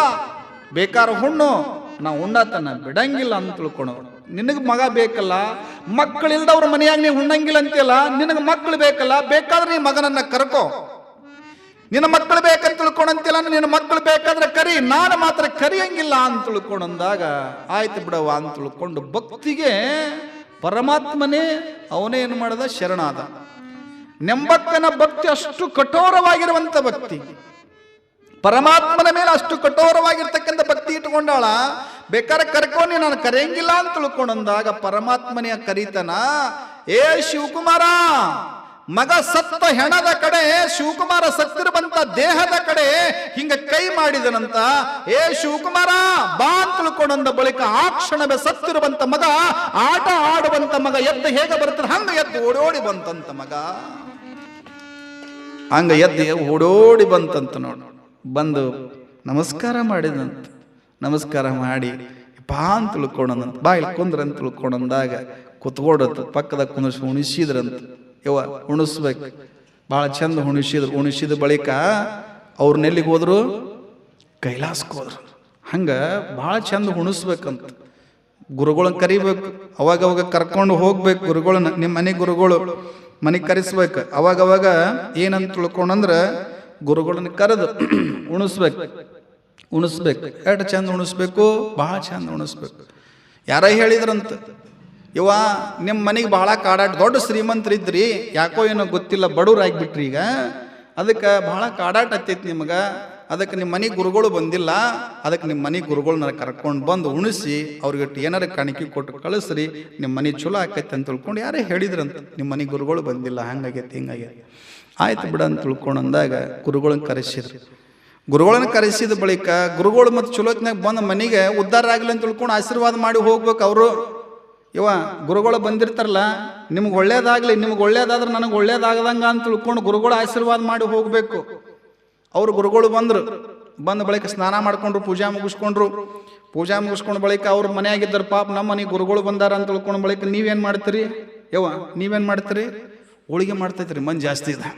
ಬೇಕಾರ ಹುಣ್ಣು, ನಾ ಉಣ್ಣತನ ಬಿಡಂಗಿಲ್ಲ ಅಂತ ತಿಳ್ಕೊಳು ನಿನಗೆ ಮಗ ಬೇಕಲ್ಲ? ಮಕ್ಕಳಿಲ್ದವ್ರ ಮನೆಯಾಗ ನೀವು ಉಣ್ಣಂಗಿಲ್ಲ ಅಂತಿಲ್ಲ ನಿನಗೆ ಮಕ್ಕಳು ಬೇಕಲ್ಲ? ಬೇಕಾದ್ರೆ ನೀ ಮಗನನ್ನ ಕರ್ಕೋ. ನಿನ್ನ ಮಕ್ಕಳು ಬೇಕಂತ ತಿಳ್ಕೊಂಡಂತಿಲ್ಲ ನಿನ್ನ ಮಕ್ಕಳು ಬೇಕಾದ್ರೆ ಕರಿ. ನಾನು ಮಾತ್ರ ಕರಿಯಂಗಿಲ್ಲ ಅಂತ ತಿಳ್ಕೊಂಡಂದಾಗ ಆಯ್ತು ಬಿಡವ ಅಂತ ತಿಳ್ಕೊಂಡು ಭಕ್ತಿಗೆ ಪರಮಾತ್ಮನೇ ಅವನೇ ಏನು ಮಾಡದ? ಶರಣಾದ. ನೆಂಬಕ್ಕನ ಭಕ್ತಿ ಅಷ್ಟು ಕಠೋರವಾಗಿರುವಂಥ ಭಕ್ತಿ. ಪರಮಾತ್ಮನ ಮೇಲೆ ಅಷ್ಟು ಕಠೋರವಾಗಿರ್ತಕ್ಕಂಥ ಭಕ್ತಿ ಇಟ್ಕೊಂಡಾಳ ಬೇಕಾದ್ರೆ ಕರ್ಕೊಂಡು ನಾನು ಕರೆಯಂಗಿಲ್ಲ ಅಂತ ತಿಳ್ಕೊಂಡಂದಾಗ ಪರಮಾತ್ಮನೆಯ ಕರೀತನ, ಏ ಶಿವಕುಮಾರ, ಮಗ ಸತ್ತ ಹೆಣದ ಕಡೆ, ಶಿವಕುಮಾರ ಸತ್ತಿರುವಂತ ದೇಹದ ಕಡೆ ಹಿಂಗ ಕೈ ಮಾಡಿದನಂತ, ಏ ಶಿವಕುಮಾರ, ಬಾ ತಿಳ್ಕೊಂಡಂದ ಬಳಿಕ ಆ ಕ್ಷಣವೇ ಸತ್ತಿರುವಂತ ಮಗ, ಆಟ ಆಡುವಂತ ಮಗ ಎದ್ದು ಹೇಗೆ ಬರ್ತಾರೆ ಹಂಗ ಎದ್ದು ಓಡೋಡಿ ಬಂತಂತ ಮಗ. ಹಂಗ ಎದ್ದು ಓಡೋಡಿ ಬಂತಂತ ನೋಡಿ. ಬಂದು ನಮಸ್ಕಾರ ಮಾಡಿದಂತ. ನಮಸ್ಕಾರ ಮಾಡಿ ಬಾ ಅಂತ ತಿಳ್ಕೊಂಡಂತ. ಬಾಯಿಲ್ ಇಲ್ಲಿ ಕುಂದ್ರ ಅಂತ ತಿಳ್ಕೊಂಡಂದಾಗ ಕುತ್ಕೊಡತ್ತ ಪಕ್ಕದ ಕುಣಿಸ್ ಉಣಿಸಿದ್ರಂತ. ಯವ್ವ, ಉಣಿಸ್ಬೇಕು. ಭಾಳ ಚಂದ ಉಣಿಸಿದ್ರು. ಉಣಿಸಿದ ಬಳಿಕ ಅವ್ರನ್ನೆಲ್ಲಿಗೆ ಹೋದ್ರು ಕೈಲಾಸಕ್ಕೆ ಹೋದ್ರು. ಹಂಗೆ ಭಾಳ ಚಂದ ಉಣಿಸ್ಬೇಕಂತ. ಗುರುಗಳನ್ನ ಕರಿಬೇಕು. ಅವಾಗ ಅವಾಗ ಕರ್ಕೊಂಡು ಹೋಗ್ಬೇಕು ಗುರುಗಳನ್ನ ನಿಮ್ಮ ಮನೆ ಗುರುಗಳು. ಮನೆಗೆ ಕರೆಸ್ಬೇಕು. ಅವಾಗ ಏನಂತ ತಿಳ್ಕೊಂಡಂದ್ರೆ ಗುರುಗಳನ್ನ ಕರೆದು ಉಣಿಸ್ಬೇಕು. ಉಣಿಸ್ಬೇಕು. ಎಷ್ಟು ಚಂದ ಉಣಿಸ್ಬೇಕು? ಭಾಳ ಚಂದ ಉಣಿಸ್ಬೇಕು. ಯಾರ ಹೇಳಿದ್ರಂತ? ಇವ ನಿಮ್ಮ ಮನೆಗೆ ಭಾಳ ಕಾಡಾಟ ದೊಡ್ಡ ಶ್ರೀಮಂತರಿದ್ರಿ, ಯಾಕೋ ಏನೋ ಗೊತ್ತಿಲ್ಲ, ಬಡವ್ರು ಆಗಿಬಿಟ್ರಿ ಈಗ. ಅದಕ್ಕೆ ಭಾಳ ಕಾಡಾಟ ಹತ್ತೈತಿ ನಿಮಗೆ. ಅದಕ್ಕೆ ನಿಮ್ಮ ಮನೆ ಗುರುಗಳು ಬಂದಿಲ್ಲ, ಅದಕ್ಕೆ ನಿಮ್ಮ ಮನೆ ಗುರುಗಳನ್ನ ಕರ್ಕೊಂಡು ಬಂದು ಉಣಿಸಿ ಅವ್ರಿಗೆ ಏನಾರ ಕಾಣಿಕೆ ಕೊಟ್ಟು ಕಳಿಸ್ರಿ, ನಿಮ್ಮ ಮನೆ ಚಲೋ ಆಕೈತೆ ಅಂತ ತಿಳ್ಕೊಂಡು ಯಾರೇ ಹೇಳಿದ್ರಂತ ನಿಮ್ಮ ಮನೆ ಗುರುಗಳು ಬಂದಿಲ್ಲ, ಹಂಗಾಗೈತೆ, ಹಿಂಗಾಗೈತೆ. ಆಯ್ತು ಬಿಡ ಅಂತ ತಿಳ್ಕೊಂಡು ಅಂದಾಗ ಗುರುಗಳನ್ನ ಕರೆಸಿದ್ರು. ಗುರುಗಳನ್ನ ಕರೆಸಿದ ಬಳಿಕ ಗುರುಗಳು ಮತ್ತು ಚಲೋತ್ನಾಗ ಬಂದು ಮನೆಗೆ ಉದ್ಧಾರ ಆಗಲಿ ಅಂತ ತಿಳ್ಕೊಂಡು ಆಶೀರ್ವಾದ ಮಾಡಿ ಹೋಗ್ಬೇಕು ಅವರು. ಇವ ಗುರುಗಳು ಬಂದಿರ್ತಾರಲ್ಲ, ನಿಮ್ಗೆ ಒಳ್ಳೇದಾಗಲಿ, ನಿಮ್ಗೆ ಒಳ್ಳೇದಾದ್ರೆ ನನಗೆ ಒಳ್ಳೇದಾಗದಂಗ ಅಂತ ತಿಳ್ಕೊಂಡು ಗುರುಗಳು ಆಶೀರ್ವಾದ ಮಾಡಿ ಹೋಗಬೇಕು. ಅವ್ರು ಗುರುಗಳು ಬಂದರು. ಬಂದ ಬಳಿಕ ಸ್ನಾನ ಮಾಡ್ಕೊಂಡ್ರು, ಪೂಜಾ ಮುಗಿಸ್ಕೊಂಡ್ರು. ಪೂಜಾ ಮುಗಿಸ್ಕೊಂಡ್ ಬಳಿಕ ಅವ್ರ ಮನೆಯಾಗಿದ್ದರು ಪಾಪ, ನಮ್ಮ ಮನೆಗೆ ಗುರುಗಳು ಬಂದಾರ ಅಂತ ತಿಳ್ಕೊಂಡ್ ಬಳಿಕ ನೀವೇನು ಮಾಡ್ತೀರಿ? ಯವ್ವ, ನೀವೇನು ಮಾಡ್ತೀರಿ? ಹೋಳಿಗೆ ಮಾಡ್ತೈತ್ರಿ ಮನ್ ಜಾಸ್ತಿ ಇದೆ.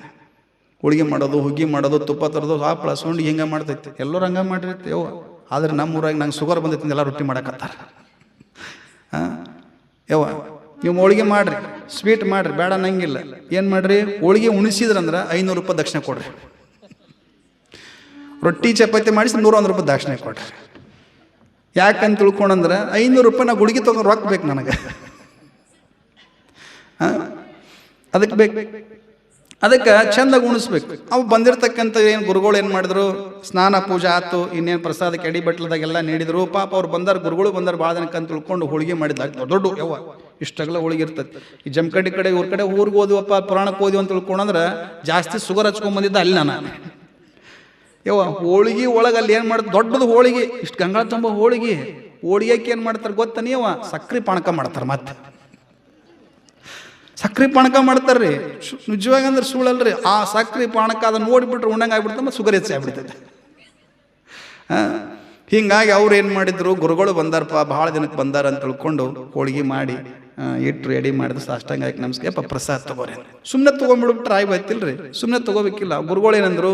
ಹೋಳಿಗೆ ಮಾಡೋದು, ಹುಗ್ಗಿ ಮಾಡೋದು, ತುಪ್ಪ ತರೋದು, ಹಾಪಳ, ಸೊಂಡಿ ಹಿಂಗೆ ಮಾಡ್ತೈತಿ. ಎಲ್ಲರೂ ಹಂಗೆ ಮಾಡಿರ್ತಿ, ಯವ್ವ. ಆದ್ರೆ ನಮ್ಮ ಊರಾಗ ನಂಗೆ ಶುಗರ್ ಬಂದೈತಿ ಎಲ್ಲ ರೊಟ್ಟಿ ಮಾಡಕತ್ತಾರ. ಹಾಂ? ಯವ್ವ, ನೀವು ಹೋಳಿಗೆ ಮಾಡ್ರಿ ಸ್ವೀಟ್ ಮಾಡ್ರಿ, ಬೇಡ ನಂಗಿಲ್ಲ ಏನು ಮಾಡ್ರಿ? ಹೋಳಿಗೆ ಉಣಿಸಿದ್ರಂದ್ರೆ ಐನೂರು ರೂಪಾಯಿ ದಕ್ಷಿಣ ಕೊಡ್ರಿ. ರೊಟ್ಟಿ ಚಪಾತಿ ಮಾಡಿಸಿ ನೂರ ಒಂದು ರೂಪಾಯಿ ದಾಕ್ಷಿಣೆ ಕೊಟ್ಟರೆ ಯಾಕಂತ ತಿಳ್ಕೊಂಡಂದ್ರೆ ಐನೂರು ರೂಪಾಯಿ ನಾ ಗುಡುಗಿ ತೊಗೊಂಡು ರೊಕ್ಕ ಬೇಕು ನನಗೆ. ಅದಕ್ಕೆ ಬೇಕು. ಅದಕ್ಕೆ ಚಂದಾಗಿ ಉಣಿಸ್ಬೇಕು. ಅವು ಬಂದಿರತಕ್ಕಂಥ ಏನು ಗುರುಗಳು ಏನು ಮಾಡಿದ್ರು? ಸ್ನಾನ, ಪೂಜೆ ಆಯ್ತು, ಇನ್ನೇನು ಪ್ರಸಾದಕ್ಕೆ ಕೆಡಿ ಬಟ್ಲದಾಗೆಲ್ಲ ನೀಡಿದ್ರು. ಪಾಪ ಅವ್ರು ಬಂದರು, ಗುರುಗಳು ಬಂದಾರ ಭಾಳ ದಿನಕ್ಕೆ ಅಂತ ತಿಳ್ಕೊಂಡು ಹೋಳಿಗೆ ಮಾಡಿದಾಗ ದೊಡ್ಡ ಯವ್ವ ಇಷ್ಟಗಳ ಹೋಳಿಗೆ ಇರ್ತದೆ ಈ ಜಮಕಡ್ಡಿ ಕಡೆ ಇವ್ರ ಕಡೆ ಊರಿಗೆ ಓದುವಪ್ಪ ಪುರಾಣಕ್ಕೆ ಓದಿ ಅಂತ ತಿಳ್ಕೊಂಡ್ರೆ ಜಾಸ್ತಿ ಸುಗರ್ ಹಚ್ಕೊಂಡ್ ಬಂದಿದ್ದ ಅಲ್ಲಿ ನಾನು. ಯವ್ವ, ಹೋಳಿಗೆ ಒಳಗೆ ಅಲ್ಲಿ ಏನು ಮಾಡ್ತಾರೆ ದೊಡ್ಡದು ಹೋಳಿಗೆ, ಇಷ್ಟು ಗಂಗಾಳ ತುಂಬ ಹೋಳಿಗೆ. ಹೋಳಿಗೆಕ್ಕೆ ಏನು ಮಾಡ್ತಾರೆ ಗೊತ್ತ ನೀವ ಸಕ್ರೆ ಪಾನಕ ಮಾಡ್ತಾರೆ ಮತ್ತೆ. ಸಕ್ರೆ ಪಾನಕ ಮಾಡ್ತಾರ್ರಿ. ನಿಜವಾಗಿ ಅಂದ್ರೆ ಸುಳ್ಳಲ್ರಿ. ಆ ಸಕ್ರೆ ಪಾನಕ ಅದನ್ನು ನೋಡಿಬಿಟ್ರೆ ಉಣ್ಣಂಗೆ ಆಗ್ಬಿಡ್ತದೆ ಮತ್ತು ಸುಗರ್ ಹೆಚ್ಚೆ ಆಗ್ಬಿಡ್ತೈತೆ ಹಿಂಗಾಗಿ ಅವ್ರು ಏನು ಮಾಡಿದ್ರು? ಗುರುಗಳು ಬಂದಾರಪ್ಪ ಭಾಳ ದಿನಕ್ಕೆ ಬಂದಾರ ಅಂತ ತಿಳ್ಕೊಂಡು ಹೋಳಿಗೆ ಮಾಡಿ ಆ, ರೆಡಿ ಮಾಡಿದ್ರು ಸಾಷ್ಟಾಂಗ ಆಯ್ತು ನಮಸ್ಕಾರ ಪ್ರಸಾದ ತಗೋರಿ ಸುಮ್ಮನೆ ತೊಗೊಂಡ್ಬಿಡ್ಬಿಟ್ರೆ ಆಯ್ ಬೈತಿಲ್ರಿ. ಸುಮ್ಮನೆ ತಗೋಬೇಕಿಲ್ಲ. ಗುರುಗಳೇನಂದ್ರು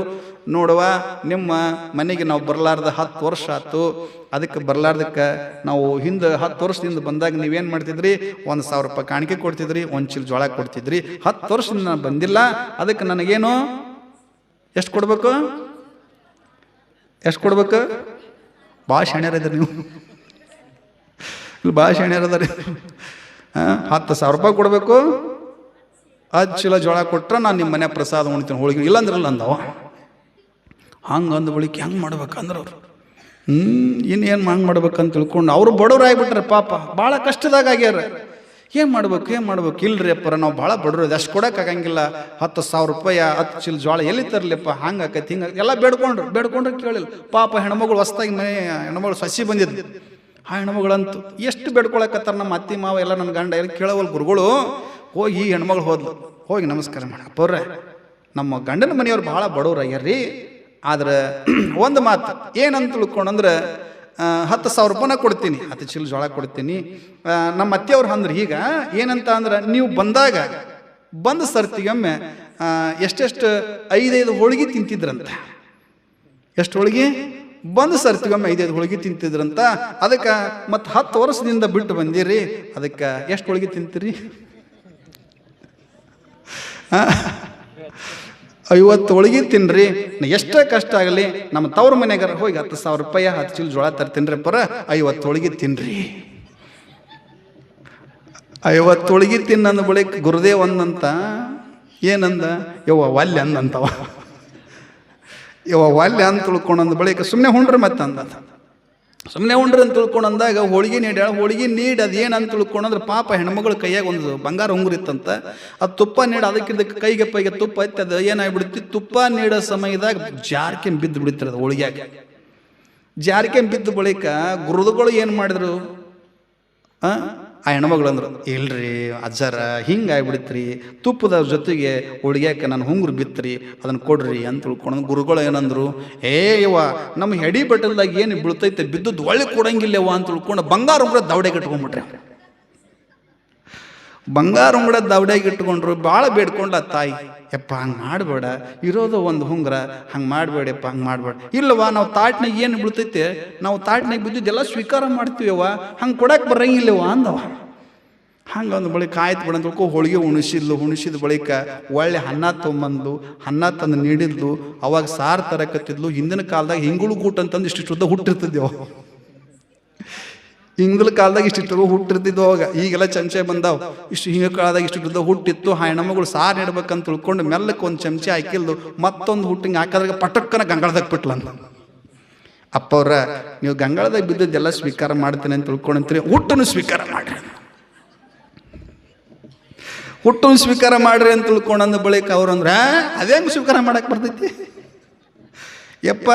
ನೋಡುವ ನಿಮ್ಮ ಮನೆಗೆ ನಾವು ಬರಲಾರ್ದ ಹತ್ತು ವರ್ಷ ಆಯ್ತು. ಅದಕ್ಕೆ ಬರಲಾರ್ದಕ್ಕೆ ನಾವು ಹಿಂದೆ ಹತ್ತು ವರ್ಷದಿಂದ ಬಂದಾಗ ನೀವೇನು ಮಾಡ್ತಿದ್ರಿ? ಒಂದು ಸಾವಿರ ರೂಪಾಯಿ ಕಾಣಿಕೆ ಕೊಡ್ತಿದ್ರಿ ಒಂದು ಚೀಲ ಜೋಳ ಕೊಡ್ತಿದ್ರಿ. ಹತ್ತು ವರ್ಷದಿಂದ ನಾನು ಬಂದಿಲ್ಲ. ಅದಕ್ಕೆ ನನಗೇನು? ಎಷ್ಟು ಕೊಡಬೇಕು? ಎಷ್ಟು ಕೊಡ್ಬೇಕು? ಭಾಳ ಶಾಣ್ಯರ ಇದ್ರಿ ನೀವು. ಇಲ್ಲಿ ಭಾಳ ಶಾಣ್ಯರ ಅದಾರಿ ಹಾಂ ಹತ್ತು ಸಾವಿರ ರೂಪಾಯಿ ಕೊಡಬೇಕು. ಹತ್ತು ಚೀಲ ಜೋಳ ಕೊಟ್ರೆ ನಾನು ನಿಮ್ಮ ಮನೆ ಪ್ರಸಾದ ಉಣ್ತೀನಿ, ಹೋಳಿಗೆ ಇಲ್ಲಂದ್ರಲ್ಲ ಅಂದವ. ಹಂಗೆ ಅಂದ ಬಳಿಕ ಹೆಂಗೆ ಮಾಡ್ಬೇಕಂದ್ರೆ ಅವರು. ಹ್ಞೂ ಇನ್ನೇನು ಹಂಗೆ ಮಾಡ್ಬೇಕಂತ ತಿಳ್ಕೊಂಡು ಅವರು ಬಡವ್ರು ಪಾಪ, ಭಾಳ ಕಷ್ಟದಾಗ ಆಗ್ಯಾರ. ಏನು ಮಾಡ್ಬೇಕು ಏನು ಮಾಡ್ಬೇಕು? ಇಲ್ರಿ ಅಪ್ಪರ ನಾವು ಭಾಳ ಬಡವ್ರು ಅಷ್ಟು ಕೊಡೋಕ್ಕಾಗಂಗಿಲ್ಲ ಹತ್ತು ಸಾವಿರ ರೂಪಾಯಿ, ಹತ್ತು ಚೀಲ ಜೋಳ ಎಲ್ಲಿ ತರಲಿಪ್ಪ? ಹಂಗೆ ಆಕೈತಿ, ಹಿಂಗೆ ಎಲ್ಲ ಬೇಡ್ಕೊಂಡ್ರು. ಬೇಡ್ಕೊಂಡ್ರೆ ಕೇಳಿಲ್ಲ. ಪಾಪ ಹೆಣ್ಮಗಳು ಹೊಸ್ದಾಗಿ ಮನೆ, ಹೆಣ್ಮಗಳು ಸಸಿ ಬಂದಿದ್ದು ಆ ಹೆಣ್ಮಗಳಂತೂ ಎಷ್ಟು ಬೇಡ್ಕೊಳಕತ್ತಾರ ನಮ್ಮ ಅತ್ತಿ, ಮಾವ, ಎಲ್ಲ ನನ್ನ ಗಂಡ, ಎಲ್ಲ ಕೇಳವಲ್ ಗುರುಗಳು. ಹೋಗಿ ಈ ಹೆಣ್ಮಗಳು ಹೋದ್ಲು. ಹೋಗಿ ನಮಸ್ಕಾರ ಮಾಡಪ್ಪ ಅವ್ರೆ ನಮ್ಮ ಗಂಡನ ಮನೆಯವ್ರು ಭಾಳ ಬಡವ್ರು ಆಗ್ಯಾರ್ರಿ ಆದ್ರೆ ಒಂದು ಮಾತು, ಏನಂತ ತಿಳ್ಕೊಂಡಂದ್ರೆ ಹತ್ತು ಸಾವಿರ ರೂಪಾಯಿನ ಕೊಡ್ತೀನಿ. ಹತ್ತು ಚೀಲ ಜೋಳ ಕೊಡ್ತೀನಿ. ನಮ್ಮ ಅತ್ತೆಯವ್ರು ಅಂದ್ರೆ ಈಗ ಏನಂತ ಅಂದ್ರೆ, ನೀವು ಬಂದಾಗ, ಬಂದ ಸರ್ತಿಗೊಮ್ಮೆ ಎಷ್ಟೆಷ್ಟು ಐದೈದು ಹೋಳಿಗೆ ತಿಂತಿದ್ರಂತೆ. ಎಷ್ಟು ಹೋಳಿಗೆ? ಬಂದು ಸರ್ತಿಗೊಮ್ಮೆ ಐದೈದು ಹೋಳಿಗೆ ತಿಂತಿದ್ರಂತ, ಅದಕ್ಕೆ ಮತ್ತು ಹತ್ತು ವರ್ಷದಿಂದ ಬಿಟ್ಟು ಬಂದಿರಿ, ಅದಕ್ಕೆ ಎಷ್ಟು ಹೋಳಿಗೆ ತಿಂತೀರಿ? ಐವತ್ತು ಹೋಳಿಗೆ ತಿನ್ರಿ ಎಷ್ಟು ಕಷ್ಟ ಆಗಲಿ, ನಮ್ಮ ತವ್ರ ಮನೆಗಾರ ಹೋಗಿ ಹತ್ತು ಸಾವಿರ ರೂಪಾಯಿ, ಹತ್ತು ಚೀಲ ಜೋಳ ತರ್ತೀನಿ ಪರ, ಐವತ್ತು ಹೋಳಿಗೆ ತಿನ್ರಿ ಐವತ್ತು ಹೋಳಿಗೆ ತಿನ್ನಂದ ಬಳಿಕ ಗುರುದೇವ್ ಅಂದಂತ, ಏನಂದ, ಯವ್ವ, ವಾಲ್ಯ ಅಂದಂತವ ಯವ್ವ ವಾಲ್ಯ ಅಂತ ತಿಳ್ಕೊಂಡಂದ ಬಳಿಕ ಸುಮ್ಮನೆ ಹುಂಡ್ರಿ ಮತ್ತೆ ಅಂದ ಸುಮ್ಮನೆ ಉಂಡ್ರಿ ಅಂತ ತಿಳ್ಕೊಂಡು ಅಂದಾಗ ಹೋಳಿಗೆ ನೀಡ್ಯಾಳ ಹೋಳಿಗೆ ನೀಡಿ ಅದು ಅಂತ ತಿಳ್ಕೊಂಡಂದ್ರೆ ಪಾಪ ಹೆಣ್ಮಗಳ ಕೈಯಾಗ ಒಂದು ಬಂಗಾರ ಉಂಗುರಿತ್ತಂತ ಅದು ತುಪ್ಪ ನೀಡ ಅದಕ್ಕಿದ್ದಕ್ಕೆ ಕೈಗೆ ಪೈಗೆ ತುಪ್ಪ ಐತೆ, ಅದು ಏನಾಗ್ಬಿಡುತ್ತೆ ತುಪ್ಪ ನೀಡೋ ಸಮಯದಾಗ ಜಾರ್ಕೆ ಬಿದ್ದು ಬಿಡುತ್ತೆ ಅದು ಹೋಳಿಗೆಗೆ ಜಾರ್ಕೆ ಬಿದ್ದ ಬಳಿಕ ಗುರುದುಗಳು ಏನು ಮಾಡಿದ್ರು? ಆ? ಆ ಹೆಣ್ಮಗಳು ಅಂದ್ರು, ಇಲ್ರಿ ಅಜ್ಜಾರ, ಹಿಂಗೆ ಆಗ್ಬಿಡ್ತ್ರಿ. ತುಪ್ಪದ ಜೊತೆಗೆ ಹೋಳಿಗ್ಯಾಕ ನಾನು ಹುಂಗ್ರು ಬಿತ್ರಿ ಅದನ್ನು ಕೊಡ್ರಿ ಅಂತ ತಿಳ್ಕೊಂಡು ಗುರುಗಳು ಏನಂದ್ರು, ಏ ಇವ ನಮ್ಮ ಹೆಡಿ ಬಟ್ಟಲ್ದಾಗ ಏನು ಬೀಳ್ತೈತೆ? ಬಿದ್ದದ್ದು ಒಳ್ಳೆ ಕೊಡಂಗಿಲ್ಲವ ಅಂತ ತಿಳ್ಕೊಂಡು ಬಂಗಾರ ಉಂಗ್ರ ದವಡೆಗೆ ಇಟ್ಕೊಂಡ್ಬಿಟ್ರೆ. ಬಂಗಾರ ಉಂಗ್ರ ದವಡೆಗೆ ಇಟ್ಕೊಂಡ್ರು ಭಾಳ ಬೇಡ್ಕೊಂಡ ತಾಯಿ. ಯಪ್ಪ ಹಂಗೆ ಮಾಡಬೇಡ, ಇರೋದು ಒಂದು ಹುಂಗ್ರ ಹಂಗೆ ಮಾಡಬೇಡಪ್ಪ, ಹಂಗೆ ಮಾಡಬೇಡ. ಇಲ್ಲವಾ ನಾವು ತಾಟ್ನಾಗ ಏನು ಬಿಡ್ತೈತೆ ನಾವು ತಾಟ್ನಾಗ ಬಿದ್ದಿದ್ದೆಲ್ಲ ಸ್ವೀಕಾರ ಮಾಡ್ತೀವವ್ವ ಹಂಗೆ ಕೊಡಕ್ಕೆ ಬರಂಗಿಲ್ಲವ ಅಂದವ. ಹಂಗೆ ಒಂದು ಬಳಿಕ ಕಾಯ್ತು ಬಿಡ ಅಂತ ತಿಳ್ಕೊ ಹೋಳಿಗೆ ಉಣಿಸಿದ್ಲು, ಉಣಿಸಿದ ಬಳಿಕ ಒಳ್ಳೆ ಅನ್ನ ತೊಗೊಂಬಂದ್ಲು, ಅನ್ನ ತಂದು ನೀಡಿದ್ಲು, ಅವಾಗ ಸಾರು ತರಕತ್ತಿದ್ಲು, ಹಿಂದಿನ ಕಾಲದಾಗ ಹಿಂಗುಳು ಕೂಟ ಅಂತಂದು ಇಷ್ಟು ಶುದ್ಧ ಹುಟ್ಟಿರ್ತಿದ್ದೆವು ಹಿಂದಿನ ಕಾಲದಾಗ ಇಷ್ಟಿಟ್ಟು ಹುಟ್ಟಿರ್ತಿದ್ದು ಅವಾಗ. ಈಗೆಲ್ಲ ಚಮಚೆ ಬಂದಾವ್. ಇಷ್ಟು ಹಿಂಗ ಕಾಲದಾಗ ಇಷ್ಟು ಉದ್ದ ಹುಟ್ಟಿತ್ತು ಹೆಣ್ಮಗಳು ಸಾರು ಇಡ್ಬೇಕಂತ ತಿಳ್ಕೊಂಡು ಮೆಲ್ಲಕ್ಕೆ ಒಂದು ಚಮಚೆ ಹಾಕಿಲ್ದು, ಮತ್ತೊಂದು ಹುಟ್ಟಿಂಗ್ ಹಾಕಿದಾಗ ಪಟಕ್ಕನ ಗಂಗಾಳದಾಗ ಬಿಟ್ಲಂತ ಅಪ್ಪವ್ರ, ನೀವು ಗಂಗಾಳದಾಗ ಬಿದ್ದದ್ದೆಲ್ಲ ಸ್ವೀಕಾರ ಮಾಡ್ತೇನೆ ಅಂತ ತಿಳ್ಕೊಂಡಂತೀರಿ. ಹುಟ್ಟನ್ನು ಸ್ವೀಕಾರ ಮಾಡ್ರಿ. ಹುಟ್ಟನ್ನು ಸ್ವೀಕಾರ ಮಾಡ್ರಿ ಅಂತ ತಿಳ್ಕೊಂಡಂದ ಬಳಿಕ ಅವ್ರು ಅಂದ್ರೆ ಅದೇಂಗೆ ಸ್ವೀಕಾರ ಮಾಡಕ್ಕೆ ಬರ್ತೈತಿ? ಯಪ್ಪ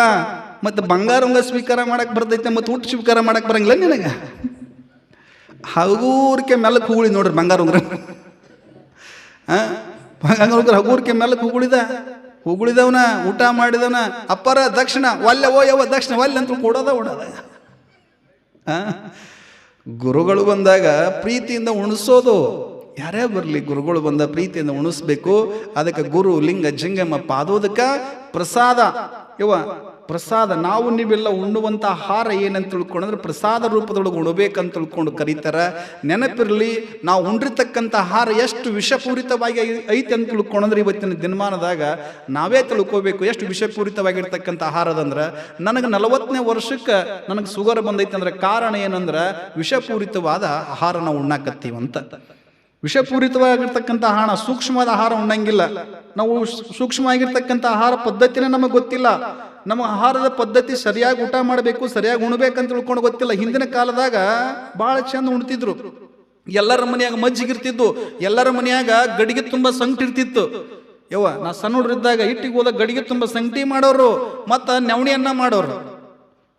ಮತ್ತು ಬಂಗಾರ ಉಂಗ ಸ್ವೀಕಾರ ಮಾಡಕ್ಕೆ ಬರ್ತೈತೆ ಮತ್ತು ಊಟ ಸ್ವೀಕಾರ ಮಾಡಕ್ಕೆ ಬರಂಗಿಲ್ಲ ನಿನಗೆ? ಹಗೂರ್ಕೆ ಮೆಲ್ಲಕ್ಕೆ ಹೂಗುಳಿ ನೋಡ್ರಿ ಬಂಗಾರ ಉಂಗ್ರ. ಹಾಂ ಬಂಗಾರ ಉಂಗ್ರ ಹಗೂರ್ಕೆ ಮೆಲ್ಲಕ್ಕೆ ಕೂಗುಳಿದ? ಹೂಗುಳಿದವನ ಊಟ ಮಾಡಿದವನ, ಅಪ್ಪರ ದಕ್ಷಿಣ ಒಲ್ಲೆ ಓ ಯವ ದಕ್ಷಿಣ ಒಲ್ಲೆ ಅಂತ ಕೊಡೋದ ಓಡೋದ? ಗುರುಗಳು ಬಂದಾಗ ಪ್ರೀತಿಯಿಂದ ಉಣಿಸೋದು. ಯಾರೇ ಬರಲಿ ಗುರುಗಳು ಬಂದ ಪ್ರೀತಿಯಿಂದ ಉಣಿಸ್ಬೇಕು. ಅದಕ್ಕೆ ಗುರು, ಲಿಂಗ ಜಂಗಮ ಪಾದೋದಕ ಪ್ರಸಾದ. ಯವ್ವ ಪ್ರಸಾದ, ನಾವು ನೀವೆಲ್ಲ ಉಣ್ಣುವಂಥ ಆಹಾರ ಏನಂತ ತಿಳ್ಕೊಂಡ್ರೆ ಪ್ರಸಾದ ರೂಪದೊಳಗೆ ಉಣಬೇಕಂತ ತಿಳ್ಕೊಂಡು ಕರೀತಾರೆ. ನೆನಪಿರಲಿ, ನಾವು ಉಂಡಿರ್ತಕ್ಕಂಥ ಆಹಾರ ಎಷ್ಟು ವಿಷಪೂರಿತವಾಗಿ ಐತೆ ಅಂತ ತಿಳ್ಕೊಂಡ್ರೆ ಇವತ್ತಿನ ದಿನಮಾನದಾಗ ನಾವೇ ತಿಳ್ಕೋಬೇಕು ಎಷ್ಟು ವಿಷಪೂರಿತವಾಗಿರ್ತಕ್ಕಂಥ ಆಹಾರದಂದ್ರೆ. ನನಗೆ ನಲವತ್ತನೇ ವರ್ಷಕ್ಕೆ ನನಗೆ ಸುಗರ್ ಬಂದೈತೆ ಅಂದ್ರೆ ಕಾರಣ ಏನಂದ್ರೆ ವಿಷಪೂರಿತವಾದ ಆಹಾರ ನಾವು ಉಣ್ಣಾಕತ್ತೀವಂತ ವಿಷಪೂರಿತವಾಗಿರ್ತಕ್ಕಂಥ ಆಹಾರ ಸೂಕ್ಷ್ಮವಾದ ಆಹಾರ ಉಣ್ಣಂಗಿಲ್ಲ. ನಾವು ಸೂಕ್ಷ್ಮ ಆಗಿರ್ತಕ್ಕಂಥ ಆಹಾರ ಪದ್ಧತಿನೇ ನಮಗೆ ಗೊತ್ತಿಲ್ಲ. ನಮ್ಮ ಆಹಾರದ ಪದ್ಧತಿ ಸರಿಯಾಗಿ ಊಟ ಮಾಡಬೇಕು, ಸರಿಯಾಗಿ ಉಣ್ಬೇಕಂತ ತಿಳ್ಕೊಂಡು ಗೊತ್ತಿಲ್ಲ. ಹಿಂದಿನ ಕಾಲದಾಗ ಭಾಳ ಚಂದ ಉಣ್ತಿದ್ರು. ಎಲ್ಲರ ಮನೆಯಾಗ ಮಜ್ಜಿಗಿರ್ತಿದ್ದು ಎಲ್ಲರ ಮನೆಯಾಗ ಗಡಿಗೆ ತುಂಬ ಸಂಕಟ ಇರ್ತಿತ್ತು. ಯವ್ವ, ನಾ ಸಣ್ಣ ಹುಡ್ರಿದ್ದಾಗ ಇಟ್ಟಿಗೆ ಹೋದಾಗ ಗಡಿಗೆ ತುಂಬ ಸಂಗಟಿ ಮಾಡೋರು, ಮತ್ತು ನೆವಣಿಯನ್ನ ಮಾಡೋರು.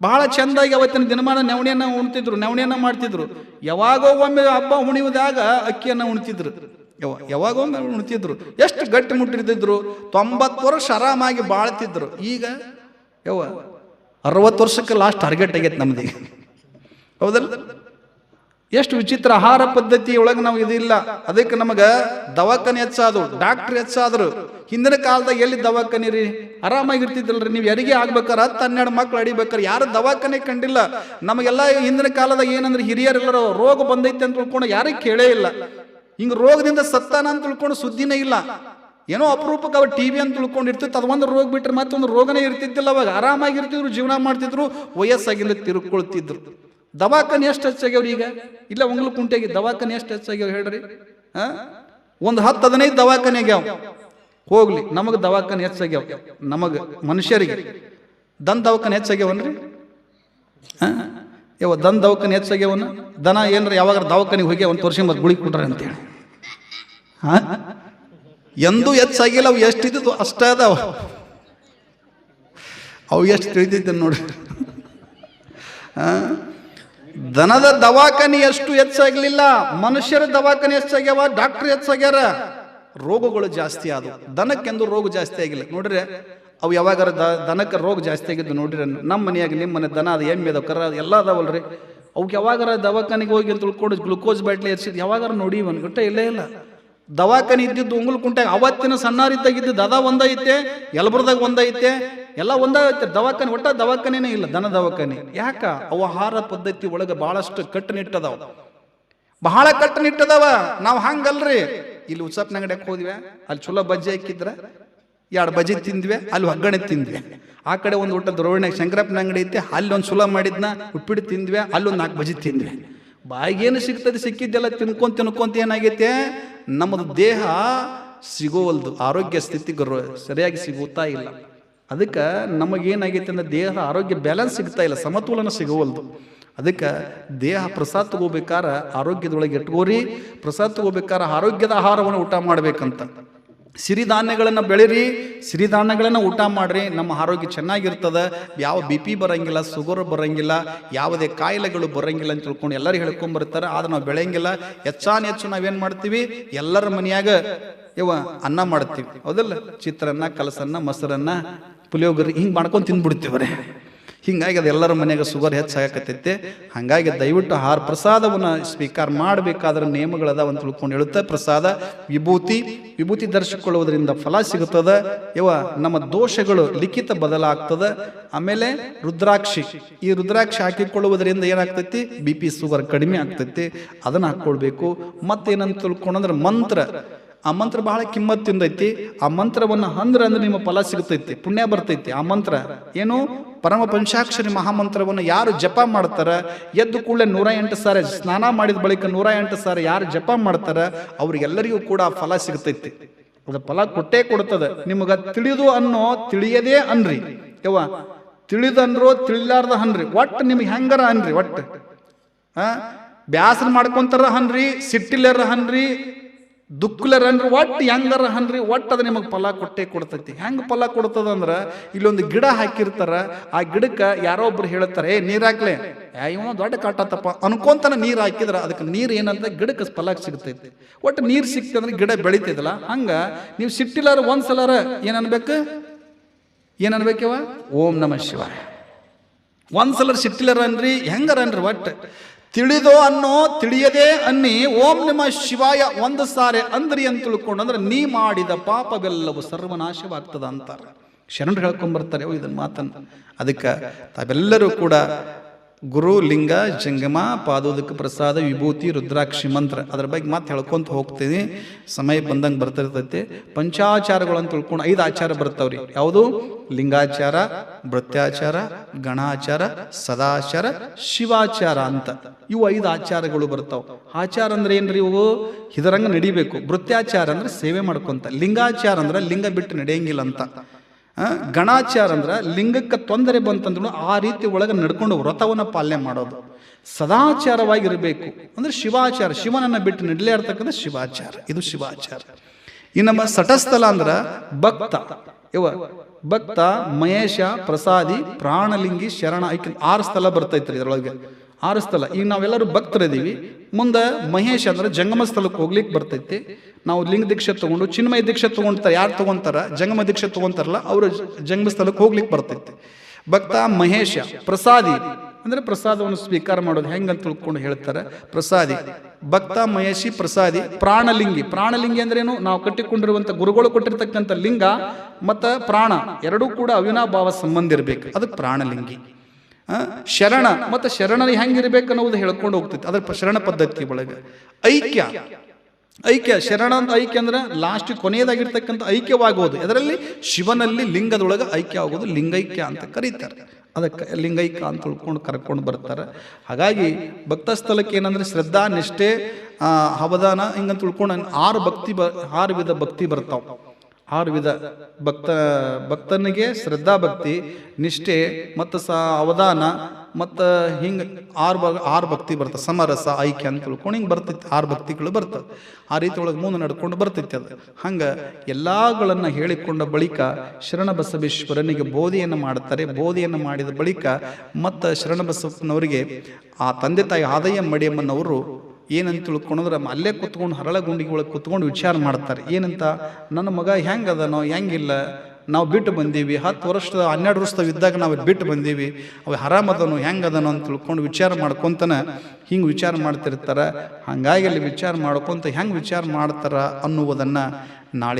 ಬಹಳ ಚಂದಾಗಿ ಅವತ್ತಿನ ದಿನಮಾನ ನೆವಣಿಯನ್ನ ಉಣ್ತಿದ್ರು, ನೆವಣಿಯನ್ನ ಮಾಡ್ತಿದ್ರು. ಯಾವಾಗೋ ಒಮ್ಮೆ ಹಬ್ಬ ಉಣಿಯುವುದಾಗ ಅಕ್ಕಿಯನ್ನ ಉಣ್ತಿದ್ರು. ಯಾವ ಯಾವಾಗೋ ಉಣ್ತಿದ್ರು? ಎಷ್ಟು ಗಟ್ಟಿ ಮುಟ್ಟಿರ್ತಿದ್ರು. ತೊಂಬತ್ತು ವರ್ಷ ಆರಾಮಾಗಿ ಬಾಳ್ತಿದ್ರು. ಈಗ ಯವ್ವ, ಅರವತ್ತು ವರ್ಷಕ್ಕೆ ಲಾಸ್ಟ್ ಟಾರ್ಗೆಟ್ ಆಗೈತೆ ನಮ್ದು. ಹೌದಲ್ಲ? ಎಷ್ಟು ವಿಚಿತ್ರ ಆಹಾರ ಪದ್ಧತಿ ಒಳಗೆ ನಾವು ಇದಿಲ್ಲ. ಅದಕ್ಕೆ ನಮಗೆ ದವಾಖಾನೆ ಹೆಚ್ಚಾದ್ರು ಡಾಕ್ಟರ್ ಹೆಚ್ಚಾದ್ರು. ಹಿಂದಿನ ಕಾಲದಾಗ ಎಲ್ಲಿ ದವಾಖಾನೆ ರೀ? ಆರಾಮಾಗಿರ್ತಿದ್ದಲ್ರಿ ನೀವು ಯಾರಿಗೆ ಆಗ್ಬೇಕಾರೆ ಹತ್ತು ಹನ್ನೆರಡು ಮಕ್ಳು ಅಡಿಬೇಕಾರೆ, ಯಾರು ದವಾಖಾನೆ ಕಂಡಿಲ್ಲ. ನಮಗೆಲ್ಲ ಹಿಂದಿನ ಕಾಲದಾಗ ಏನಂದ್ರೆ ಹಿರಿಯರೆಲ್ಲರೂ ರೋಗ ಬಂದೈತೆ ಅಂತ ತಿಳ್ಕೊಂಡು ಯಾರಿಗೆ ಕೇಳೇ ಇಲ್ಲ. ಹಿಂಗ ರೋಗದಿಂದ ಸತ್ತಾನ ಅಂತ ತಿಳ್ಕೊಂಡು ಸುದ್ದಿನೇ ಇಲ್ಲ. ಏನೋ ಅಪರೂಪಕ್ಕೆ ಅವ್ರು ಟಿ ವಿ ಅಂತ ತಿಳ್ಕೊಂಡಿರ್ತಿತ್ತು. ಅದು ಒಂದು ರೋಗ ಬಿಟ್ಟರೆ ಮತ್ತೊಂದು ರೋಗನೇ ಇರ್ತಿದ್ದಿಲ್ಲ. ಅವಾಗ ಆರಾಮಾಗಿರ್ತಿದ್ರು, ಜೀವನ ಮಾಡ್ತಿದ್ರು ವಯಸ್ಸಾಗಿಲ್ಲ ತಿರುಕೊಳ್ತಿದ್ರು. ದವಾಖಾನೆ ಎಷ್ಟು ಹೆಚ್ಚಾಗ್ಯವ್ರು ಈಗ? ಇಲ್ಲ ಒಂಗ್ಲು ಕುಂಟೆಗೆ ದವಾಖಾನೆ ಎಷ್ಟು ಹೆಚ್ಚಾಗ್ಯಾವ ಹೇಳ್ರಿ? ಹಾಂ? ಒಂದು ಹತ್ತು ಹದಿನೈದು ದವಾಖಾನೆ ಆಗ್ಯಾವ. ಹೋಗ್ಲಿ, ನಮಗೆ ದವಾಖಾನೆ ಹೆಚ್ಚಾಗ್ಯಾವ. ನಮಗೆ, ಮನುಷ್ಯರಿಗೆ. ದನ್ ದವಾಖಾನೆ ಹೆಚ್ಚಾಗ್ಯಾವನ್ರಿ? ಹಾಂ? ಯಾವ ದನ್ ದವಾಖಾನೆ ಹೆಚ್ಚಾಗ್ಯಾವನ? ದನ ಏನ್ರ, ಯಾವಾಗ ದವಾಖಾನೆಗೆ ಹೋಗಿ ಒಂದು ತೋರಿಸಿ ಮತ್ತೆ ಗುಳಿ ಕೊಟ್ರೆ ಅಂತೇಳಿ. ಹಾ? ಎಂದೂ ಹೆಚ್ಚಾಗಿಲ್ಲ ಅವು ಎಷ್ಟಿದ್ದು ಅಷ್ಟೇ ಅದಾವ. ಅವು ಎಷ್ಟು ತಿಳಿದಿದ್ದೆ ನೋಡಿ? ದನದ ದವಾಖಾನೆ ಎಷ್ಟು ಹೆಚ್ಚಾಗಲಿಲ್ಲ ಮನುಷ್ಯರ ದವಾಖಾನೆ ಹೆಚ್ಚಾಗ್ಯಾವ ಡಾಕ್ಟರ್ ಹೆಚ್ಚಾಗ್ಯಾರ ರೋಗಗಳು ಜಾಸ್ತಿ ಆದವು. ದನಕ್ಕೆಂದು ರೋಗ ಜಾಸ್ತಿ ಆಗಿಲ್ಲ. ನೋಡ್ರಿ, ಅವು ಯಾವಾಗಾರ ದ, ದನಕ್ಕೆ ರೋಗ ಜಾಸ್ತಿ ಆಗಿದ್ದು ನೋಡ್ರಿ ನಮ್ಮ ಮನೆಯಾಗ ನಿಮ್ಮ ಮನೆ ದನ ಅದು, ಎಮ್ಮೆ ಅದಾವ ಕರ ಎಲ್ಲ ಅದಾವಲ್ರಿ. ಅವಕ್ಕೆ ಯಾವಾಗಾರ ದವಾಖಾನೆಗೆ ಹೋಗಿ ತಿಳ್ಕೊಂಡು ಗ್ಲುಕೋಸ್ ಬಾಟ್ಲಿ ಎರ್ಸಿದ್, ಯಾವಾಗಾರ ನೋಡಿ ಒಂದು ಗಂಟೆ ಇಲ್ಲೇ ಇಲ್ಲ. ದವಾಖಾನೆ ಇದ್ದಿದ್ದು ಉಂಗುಲ್ ಕುಂಟಾಗ ಅವತ್ತಿನ ಸಣ್ಣಾರಿದ್ದಾಗಿದ್ದು ಅದ ಒಂದೈತೆ, ಯಲಬುರ್ದಾಗ ಒಂದೈತೆ, ಎಲ್ಲ ಒಂದೈತೆ ದವಾಖಾನೆ, ಒಟ್ಟ ದವಾಖಾನೆನೇ ಇಲ್ಲ, ದನ ದವಾಖಾನೆ. ಯಾಕ? ಅವಹಾರ ಪದ್ಧತಿ ಒಳಗೆ ಬಹಳಷ್ಟು ಕಟ್ಟುನಿಟ್ಟದವ. ಬಹಳ ಕಟ್ಟುನಿಟ್ಟದವ. ನಾವು ಹಂಗಲ್ರಿ. ಇಲ್ಲಿ ಉತ್ಸಪ್ನ ಅಂಗಡಿಯಾಗ ಹೋದ್ವಿ. ಅಲ್ಲಿ ಚಲೋ ಬಜ್ಜಿ ಹಾಕಿದ್ರ ಎರಡು ಬಜ್ಜಿ ತಿಂದ್ವಿ, ಅಲ್ಲಿ ಒಗ್ಗರಣೆ ತಿಂದ್ವಿ. ಆ ಕಡೆ ಒಂದು ಊಟ ದ್ರೋವಣ್ಯಾಗ ಶಂಕರಪ್ಪನ ಅಂಗಡಿ ಐತೆ, ಅಲ್ಲಿ ಒಂದು ಸುಲಭ ಮಾಡಿದ್ನ ಉಪ್ಪಿಟ್ಟು ತಿಂದ್ವಿ ಅಲ್ಲೊಂದು ನಾಲ್ಕು ಬಜ್ಜಿ ತಿಂದ್ವಿ. ಬಾಯಿಗೇನು ಸಿಗ್ತದೆ? ಸಿಕ್ಕಿದ್ದೆಲ್ಲ ತಿನ್ಕೊಂಡು ತಿನ್ಕೊಂತ ಏನಾಗೈತೆ? ನಮ್ಮದು ದೇಹ ಸಿಗೋವಲ್ದು. ಆರೋಗ್ಯ ಸ್ಥಿತಿ ಸರಿಯಾಗಿ ಸಿಗುತ್ತಾ ಇಲ್ಲ. ಅದಕ್ಕೆ ನಮಗೇನಾಗೈತೆ ಅಂದ್ರೆ ದೇಹ ಆರೋಗ್ಯ ಬ್ಯಾಲೆನ್ಸ್ ಸಿಗ್ತಾ ಇಲ್ಲ. ಸಮತೋಲನ ಸಿಗೋವಲ್ದು. ಅದಕ್ಕೆ ದೇಹ ಪ್ರಸಾದ ತಗೋಬೇಕಾರ ಆರೋಗ್ಯದೊಳಗೆ ಇಟ್ಕೋರಿ, ಪ್ರಸಾದ ತಗೋಬೇಕಾರ ಆರೋಗ್ಯದ ಆಹಾರವನ್ನು ಊಟ ಮಾಡ್ಬೇಕಂತ. ಸಿರಿಧಾನ್ಯಗಳನ್ನು ಬೆಳಿರಿ, ಸಿರಿಧಾನ್ಯಗಳನ್ನು ಊಟ ಮಾಡಿರಿ. ನಮ್ಮ ಆರೋಗ್ಯ ಚೆನ್ನಾಗಿರ್ತದೆ. ಯಾವ ಬಿ ಪಿ ಬರೋಂಗಿಲ್ಲ ಸುಗರ್ ಬರಂಗಿಲ್ಲ, ಯಾವುದೇ ಕಾಯಿಲೆಗಳು ಬರಂಗಿಲ್ಲ ಅಂತ ತಿಳ್ಕೊಂಡು ಎಲ್ಲರೂ ಹೇಳ್ಕೊಂಬರ್ತಾರೆ. ಆದ್ರೆ ನಾವು ಬೆಳೆಯಂಗಿಲ್ಲ. ಹೆಚ್ಚಾನ್ ಹೆಚ್ಚು ನಾವೇನು ಮಾಡ್ತೀವಿ? ಎಲ್ಲರ ಮನೆಯಾಗ ಇವ ಅನ್ನ ಮಾಡ್ತೀವಿ. ಹೌದಲ್ಲ? ಚಿತ್ರಾನ್ನ, ಕಲಸನ್ನ, ಮೊಸರನ್ನ, ಪುಳಿಯೋಗರಿ ಹಿಂಗೆ ಮಾಡ್ಕೊಂಡು ತಿಂದ್ಬಿಡ್ತೀವ್ರೆ. ಹಿಂಗಾಗಿ ಅದು ಎಲ್ಲರ ಮನೆಗೆ ಸುಗರ್ ಹೆಚ್ಚಾಗಕತ್ತೈತೆ ಹಾಗಾಗಿ ದಯವಿಟ್ಟು ಆಹಾರ ಪ್ರಸಾದವನ್ನು ಸ್ವೀಕಾರ ಮಾಡಬೇಕಾದ್ರೆ ನಿಯಮಗಳದಾವ ಅಂತ ತಿಳ್ಕೊಂಡು ಹೇಳುತ್ತೆ. ಪ್ರಸಾದ, ವಿಭೂತಿ ವಿಭೂತಿ ಧರಿಸಿಕೊಳ್ಳುವುದರಿಂದ ಫಲ ಸಿಗುತ್ತದೆ. ಇವ ನಮ್ಮ ದೋಷಗಳು ಲಿಖಿತ ಬದಲಾಗ್ತದೆ. ಆಮೇಲೆ ರುದ್ರಾಕ್ಷಿ, ಈ ರುದ್ರಾಕ್ಷಿ ಹಾಕಿಕೊಳ್ಳುವುದರಿಂದ ಏನಾಗ್ತೈತಿ? ಬಿ ಪಿ ಸುಗರ್ ಕಡಿಮೆ ಆಗ್ತೈತಿ. ಅದನ್ನು ಹಾಕ್ಕೊಳ್ಬೇಕು. ಮತ್ತೇನಂತ ತಿಳ್ಕೊಂಡಂದ್ರೆ ಮಂತ್ರ. ಆ ಮಂತ್ರ ಬಹಳ ಕಿಮ್ಮತ್ತಿಂದೈತಿ. ಆ ಮಂತ್ರವನ್ನು ಅಂದ್ರೆ ಅಂದ್ರೆ ನಿಮ್ಮ ಫಲ ಸಿಗ್ತೈತಿ ಪುಣ್ಯ ಬರ್ತೈತಿ. ಆ ಮಂತ್ರ ಏನು? ಪರಮ ಪಂಚಾಕ್ಷರಿ ಮಹಾಮಂತ್ರವನ್ನು ಯಾರು ಜಪ ಮಾಡ್ತಾರೆ? ಎದ್ದು ಕೂಡಲೇ ನೂರ ಎಂಟು ಸಾರಿ ಸ್ನಾನ ಮಾಡಿದ ಬಳಿಕ ನೂರ ಎಂಟು ಸಾರಿ ಯಾರು ಜಪ ಮಾಡ್ತಾರೆ? ಅವ್ರಿಗೆಲ್ಲರಿಗೂ ಕೂಡ ಫಲ ಸಿಗ್ತೈತಿ. ಅದು ಫಲ ಕೊಟ್ಟೇ ಕೊಡ್ತದೆ. ನಿಮಗೆ ತಿಳಿದು ಅನ್ನೋ ತಿಳಿಯದೇ ಅನ್ರಿ. ಯವ್ವ, ತಿಳಿದನ್ರೋ ತಿಳಿಲಾರ್ದ ಅನ್ರಿ. ಒಟ್ಟು ನಿಮ್ಗೆ ಹೆಂಗಾರ ಅನ್ರಿ ಒಟ್ಟು? ಹಾಂ ಬ್ಯಾಸರ ಮಾಡ್ಕೊಂತಾರ ಹನ್ರಿ ಸಿಟ್ಟಿಲ್ಲರ ಹನ್ರಿ ದುಃಖಲರ ಅಂದ್ರೆ ಒಟ್ಟು ಹೆಂಗಾರ ಅನ್ರಿ ಒಟ್ಟು ಅದು ನಿಮಗೆ ಫಲ ಕೊಟ್ಟೆ ಕೊಡ್ತೈತಿ. ಹೆಂಗೆ ಫಲ ಕೊಡ್ತದ ಅಂದ್ರೆ ಇಲ್ಲೊಂದು ಗಿಡ ಹಾಕಿರ್ತಾರ ಆ ಗಿಡಕ್ಕೆ ಯಾರೋ ಒಬ್ರು ಹೇಳ್ತಾರೆ ಏ ನೀರ್ ಹಾಕ್ಲೆ. ಏ, ಇವ ದೊಡ್ಡ ಕಾಟತ್ತಪ್ಪ. ಅನ್ಕೊಂತಾನೆ ನೀರು ಹಾಕಿದ್ರ ಅದಕ್ಕೆ ನೀರು ಏನಂತ ಗಿಡಕ್ಕೆ ಫಲ ಸಿಗ್ತೈತಿ. ಒಟ್ಟು ನೀರು ಸಿಕ್ತಂದ್ರೆ ಗಿಡ ಬೆಳಿತೈತಲ್ಲ ಹಂಗ ನೀವು ಸಿಟ್ಟಿಲ್ಲಾರ ಒಂದ್ಸಲಾರ ಏನ್ ಅನ್ಬೇಕು ಏನ್ ಅನ್ಬೇಕವ ಓಂ ನಮ ಶಿವ ಒಂದ್ಸಲ ಸಿಟ್ಟಿಲರ ಅನ್ರಿ ಹೆಂಗಾರ ಅನ್ರಿ ಒಟ್ಟು? ತಿಳಿದೋ ಅನ್ನೋ ತಿಳಿಯದೇ ಅನ್ನಿ, ಓಂ ನಮ ಶಿವಾಯ ಒಂದು ಸಾರೆ ಅಂದ್ರಿ ಅಂತ ತಿಳ್ಕೊಂಡು ಅಂದ್ರೆ ನೀ ಮಾಡಿದ ಪಾಪವೆಲ್ಲವೂ ಸರ್ವನಾಶವಾಗ್ತದ ಅಂತಾರೆ ಶರಣರು ಹೇಳ್ಕೊಂಡ್ಬರ್ತಾರೆ ಇದನ್ನ ಮಾತನ್ನು. ಅದಕ್ಕೆ ತಾವೆಲ್ಲರೂ ಕೂಡ ಗುರು, ಲಿಂಗ, ಜಂಗಮ, ಪಾದೋದಕ ಪ್ರಸಾದ, ವಿಭೂತಿ, ರುದ್ರಾಕ್ಷಿ ಮಂತ್ರ. ಅದ್ರ ಬಗ್ಗೆ ಮತ್ತೆ ಹೇಳ್ಕೊಂತ ಹೋಗ್ತೀನಿ. ಸಮಯ ಬಂದಂಗೆ ಬರ್ತಿರ್ತೈತೆ. ಪಂಚಾಚಾರಗಳು ತಿಳ್ಕೊಂಡು ಐದು ಆಚಾರ ಬರ್ತಾವ್ರಿ. ಯಾವುದು? ಲಿಂಗಾಚಾರ ಭೃತ್ಯಾಚಾರ ಗಣಾಚಾರ, ಸದಾಚಾರ, ಶಿವಾಚಾರ ಅಂತ. ಇವು ಐದು ಆಚಾರಗಳು ಬರ್ತಾವ. ಆಚಾರ ಅಂದ್ರೆ ಏನ್ರಿ ಇವು? ಇದರಂಗ ನಡಿಬೇಕು. ಭೃತ್ಯಾಚಾರ ಅಂದ್ರೆ ಸೇವೆ ಮಾಡ್ಕೊಂತ. ಲಿಂಗಾಚಾರ ಅಂದ್ರೆ ಲಿಂಗ ಬಿಟ್ಟು ನಡೆಯಂಗಿಲ್ಲ ಅಂತ. ಗಣಾಚಾರ ಅಂದ್ರೆ ಲಿಂಗಕ್ಕೆ ತೊಂದರೆ ಬಂತಂದ್ರು ಆ ರೀತಿ ಒಳಗೆ ನಡ್ಕೊಂಡು ವ್ರತವನ್ನು ಪಾಲನೆ ಮಾಡೋದು. ಸದಾಚಾರವಾಗಿರಬೇಕು. ಅಂದ್ರೆ ಶಿವಾಚಾರ, ಶಿವನನ್ನ ಬಿಟ್ಟು ನಡಲೇ ಇರ್ತಕ್ಕಂಥ ಶಿವಾಚಾರ. ಇದು ಶಿವಾಚಾರ. ಈ ನಮ್ಮ ಸಟಸ್ಥಲ ಅಂದ್ರೆ ಭಕ್ತ. ಇವ ಭಕ್ತ, ಮಹೇಶ, ಪ್ರಸಾದಿ, ಪ್ರಾಣಲಿಂಗಿ, ಶರಣ ಆರು ಸ್ಥಳ ಬರ್ತೈತ್ರಿ ಇದ್ರೊಳಗೆ. ಆರು ಸ್ಥಳ ಈಗ ನಾವೆಲ್ಲರೂ ಭಕ್ತರಿದ್ದೀವಿ. ಮುಂದೆ ಮಹೇಶ್ ಅಂದ್ರೆ ಜಂಗಮ ಸ್ಥಳಕ್ಕೆ ಹೋಗ್ಲಿಕ್ಕೆ ಬರ್ತೈತಿ. ನಾವು ಲಿಂಗ ದೀಕ್ಷೆ ತಗೊಂಡು, ಚಿನ್ಮಯ ದೀಕ್ಷೆ ತಗೊಂಡ್ತಾರೆ ಯಾರು ತಗೊಂತಾರ? ಜಂಗಮ ದೀಕ್ಷೆ ತಗೊಂತಾರಲ್ಲ, ಅವರು ಜಂಗಮ ಸ್ಥಳಕ್ಕೆ ಹೋಗ್ಲಿಕ್ಕೆ ಬರ್ತೈತಿ. ಭಕ್ತ ಮಹೇಶ, ಪ್ರಸಾದಿ. ಅಂದ್ರೆ ಪ್ರಸಾದವನ್ನು ಸ್ವೀಕಾರ ಮಾಡೋದು ಹೆಂಗಂತ ತಿಳ್ಕೊಂಡು ಹೇಳ್ತಾರೆ. ಪ್ರಸಾದಿ. ಭಕ್ತ ಮಹೇಶಿ, ಪ್ರಸಾದಿ, ಪ್ರಾಣಲಿಂಗಿ. ಪ್ರಾಣಲಿಂಗಿ ಅಂದ್ರೇನು? ನಾವು ಕಟ್ಟಿಕೊಂಡಿರುವಂತ ಗುರುಗಳು ಕೊಟ್ಟಿರ್ತಕ್ಕಂಥ ಲಿಂಗ, ಮತ್ತು ಪ್ರಾಣ. ಎರಡೂ ಕೂಡ ಅವಿನಾಭಾವ ಸಂಬಂಧ ಇರಬೇಕು. ಅದಕ್ಕೆ ಪ್ರಾಣಲಿಂಗಿ. ಶರಣ. ಮತ್ತು ಶರಣ ಹೆಂಗಿರ್ಬೇಕು ಅನ್ನೋದು ಹೇಳ್ಕೊಂಡು ಹೋಗ್ತೈತಿ ಅದ್ರ ಶರಣ ಪದ್ಧತಿ ಒಳಗೆ. ಐಕ್ಯ. ಐಕ್ಯ. ಶರಣ ಅಂತ ಐಕ್ಯ ಅಂದ್ರೆ ಲಾಸ್ಟ್ ಕೊನೆಯದಾಗಿರ್ತಕ್ಕಂಥ ಐಕ್ಯವಾಗುವುದು ಅದರಲ್ಲಿ ಶಿವನಲ್ಲಿ ಲಿಂಗದೊಳಗೆ ಐಕ್ಯ ಆಗೋದು. ಲಿಂಗೈಕ್ಯ ಅಂತ ಕರೀತಾರೆ. ಅದಕ್ಕೆ ಲಿಂಗೈಕ್ಯ ಅಂತ ತಿಳ್ಕೊಂಡು ಕರ್ಕೊಂಡು ಬರ್ತಾರೆ. ಹಾಗಾಗಿ ಭಕ್ತ ಸ್ಥಳಕ್ಕೆ ಏನಂದ್ರೆ ಶ್ರದ್ಧಾ ನಿಷ್ಠೆ ಅವಧಾನ ಹಿಂಗಂತ ತಿಳ್ಕೊಂಡು ಆರು ಭಕ್ತಿ ಬ ಆರು ವಿಧ ಭಕ್ತಿ ಬರ್ತಾವ. ಆರು ವಿಧ ಭಕ್ತ, ಭಕ್ತನಿಗೆ ಶ್ರದ್ಧಾ ಭಕ್ತಿ, ನಿಷ್ಠೆ, ಮತ್ತು ಸ ಅವಧಾನ, ಮತ್ತು ಹಿಂಗೆ ಆರು ಬ ಆರು ಭಕ್ತಿ ಬರ್ತದೆ ಸಮರಸ, ಐಕ್ಯ ಅಂತ ತಿಳ್ಕೊಂಡು ಹಿಂಗೆ ಬರ್ತೈತಿ ಆರು ಭಕ್ತಿಗಳು ಬರ್ತವೆ ಆ ರೀತಿ ಒಳಗೆ ಮುಂದೆ ನಡ್ಕೊಂಡು ಬರ್ತೈತಿ ಅದು. ಹಂಗೆ ಎಲ್ಲಗಳನ್ನು ಹೇಳಿಕೊಂಡ ಬಳಿಕ ಶರಣ ಬಸವೇಶ್ವರನಿಗೆ ಬೋಧಿಯನ್ನು ಮಾಡ್ತಾರೆ. ಬೋಧಿಯನ್ನು ಮಾಡಿದ ಬಳಿಕ ಮತ್ತು ಶರಣ ಬಸವನವರಿಗೆ ಆ ತಂದೆ ತಾಯಿ ಆದಯ್ಯ ಮಡಿಯಮ್ಮನವರು ಏನಂತ ತಿಳ್ಕೊಂಡ್ರೆ ಅಲ್ಲೇ ಕುತ್ಕೊಂಡು ಹರಳ ಗುಂಡಿಗೆ ಒಳಗೆ ಕುತ್ಕೊಂಡು ವಿಚಾರ ಮಾಡ್ತಾರೆ. ಏನಂತ? ನನ್ನ ಮಗ ಹೆಂಗದನೋ ಹೆಂಗಿಲ್ಲ? ನಾವು ಬಿಟ್ಟು ಬಂದೀವಿ. ಹತ್ತು ವರ್ಷದ, ಹನ್ನೆರಡು ವರ್ಷದ ಇದ್ದಾಗ ನಾವು ಬಿಟ್ಟು ಬಂದೀವಿ. ಅವ ಹರಾಮದನು ಹೆಂಗದನೋ ಅಂತ ತಿಳ್ಕೊಂಡು ವಿಚಾರ ಮಾಡ್ಕೊಂತನ ಹಿಂಗೆ ವಿಚಾರ ಮಾಡ್ತಿರ್ತಾರೆ. ಹಾಗಾಗಿ ಅಲ್ಲಿ ವಿಚಾರ ಮಾಡ್ಕೊತ ಹೆಂಗೆ ವಿಚಾರ ಮಾಡ್ತಾರ ಅನ್ನುವುದನ್ನು ನಾಳೆ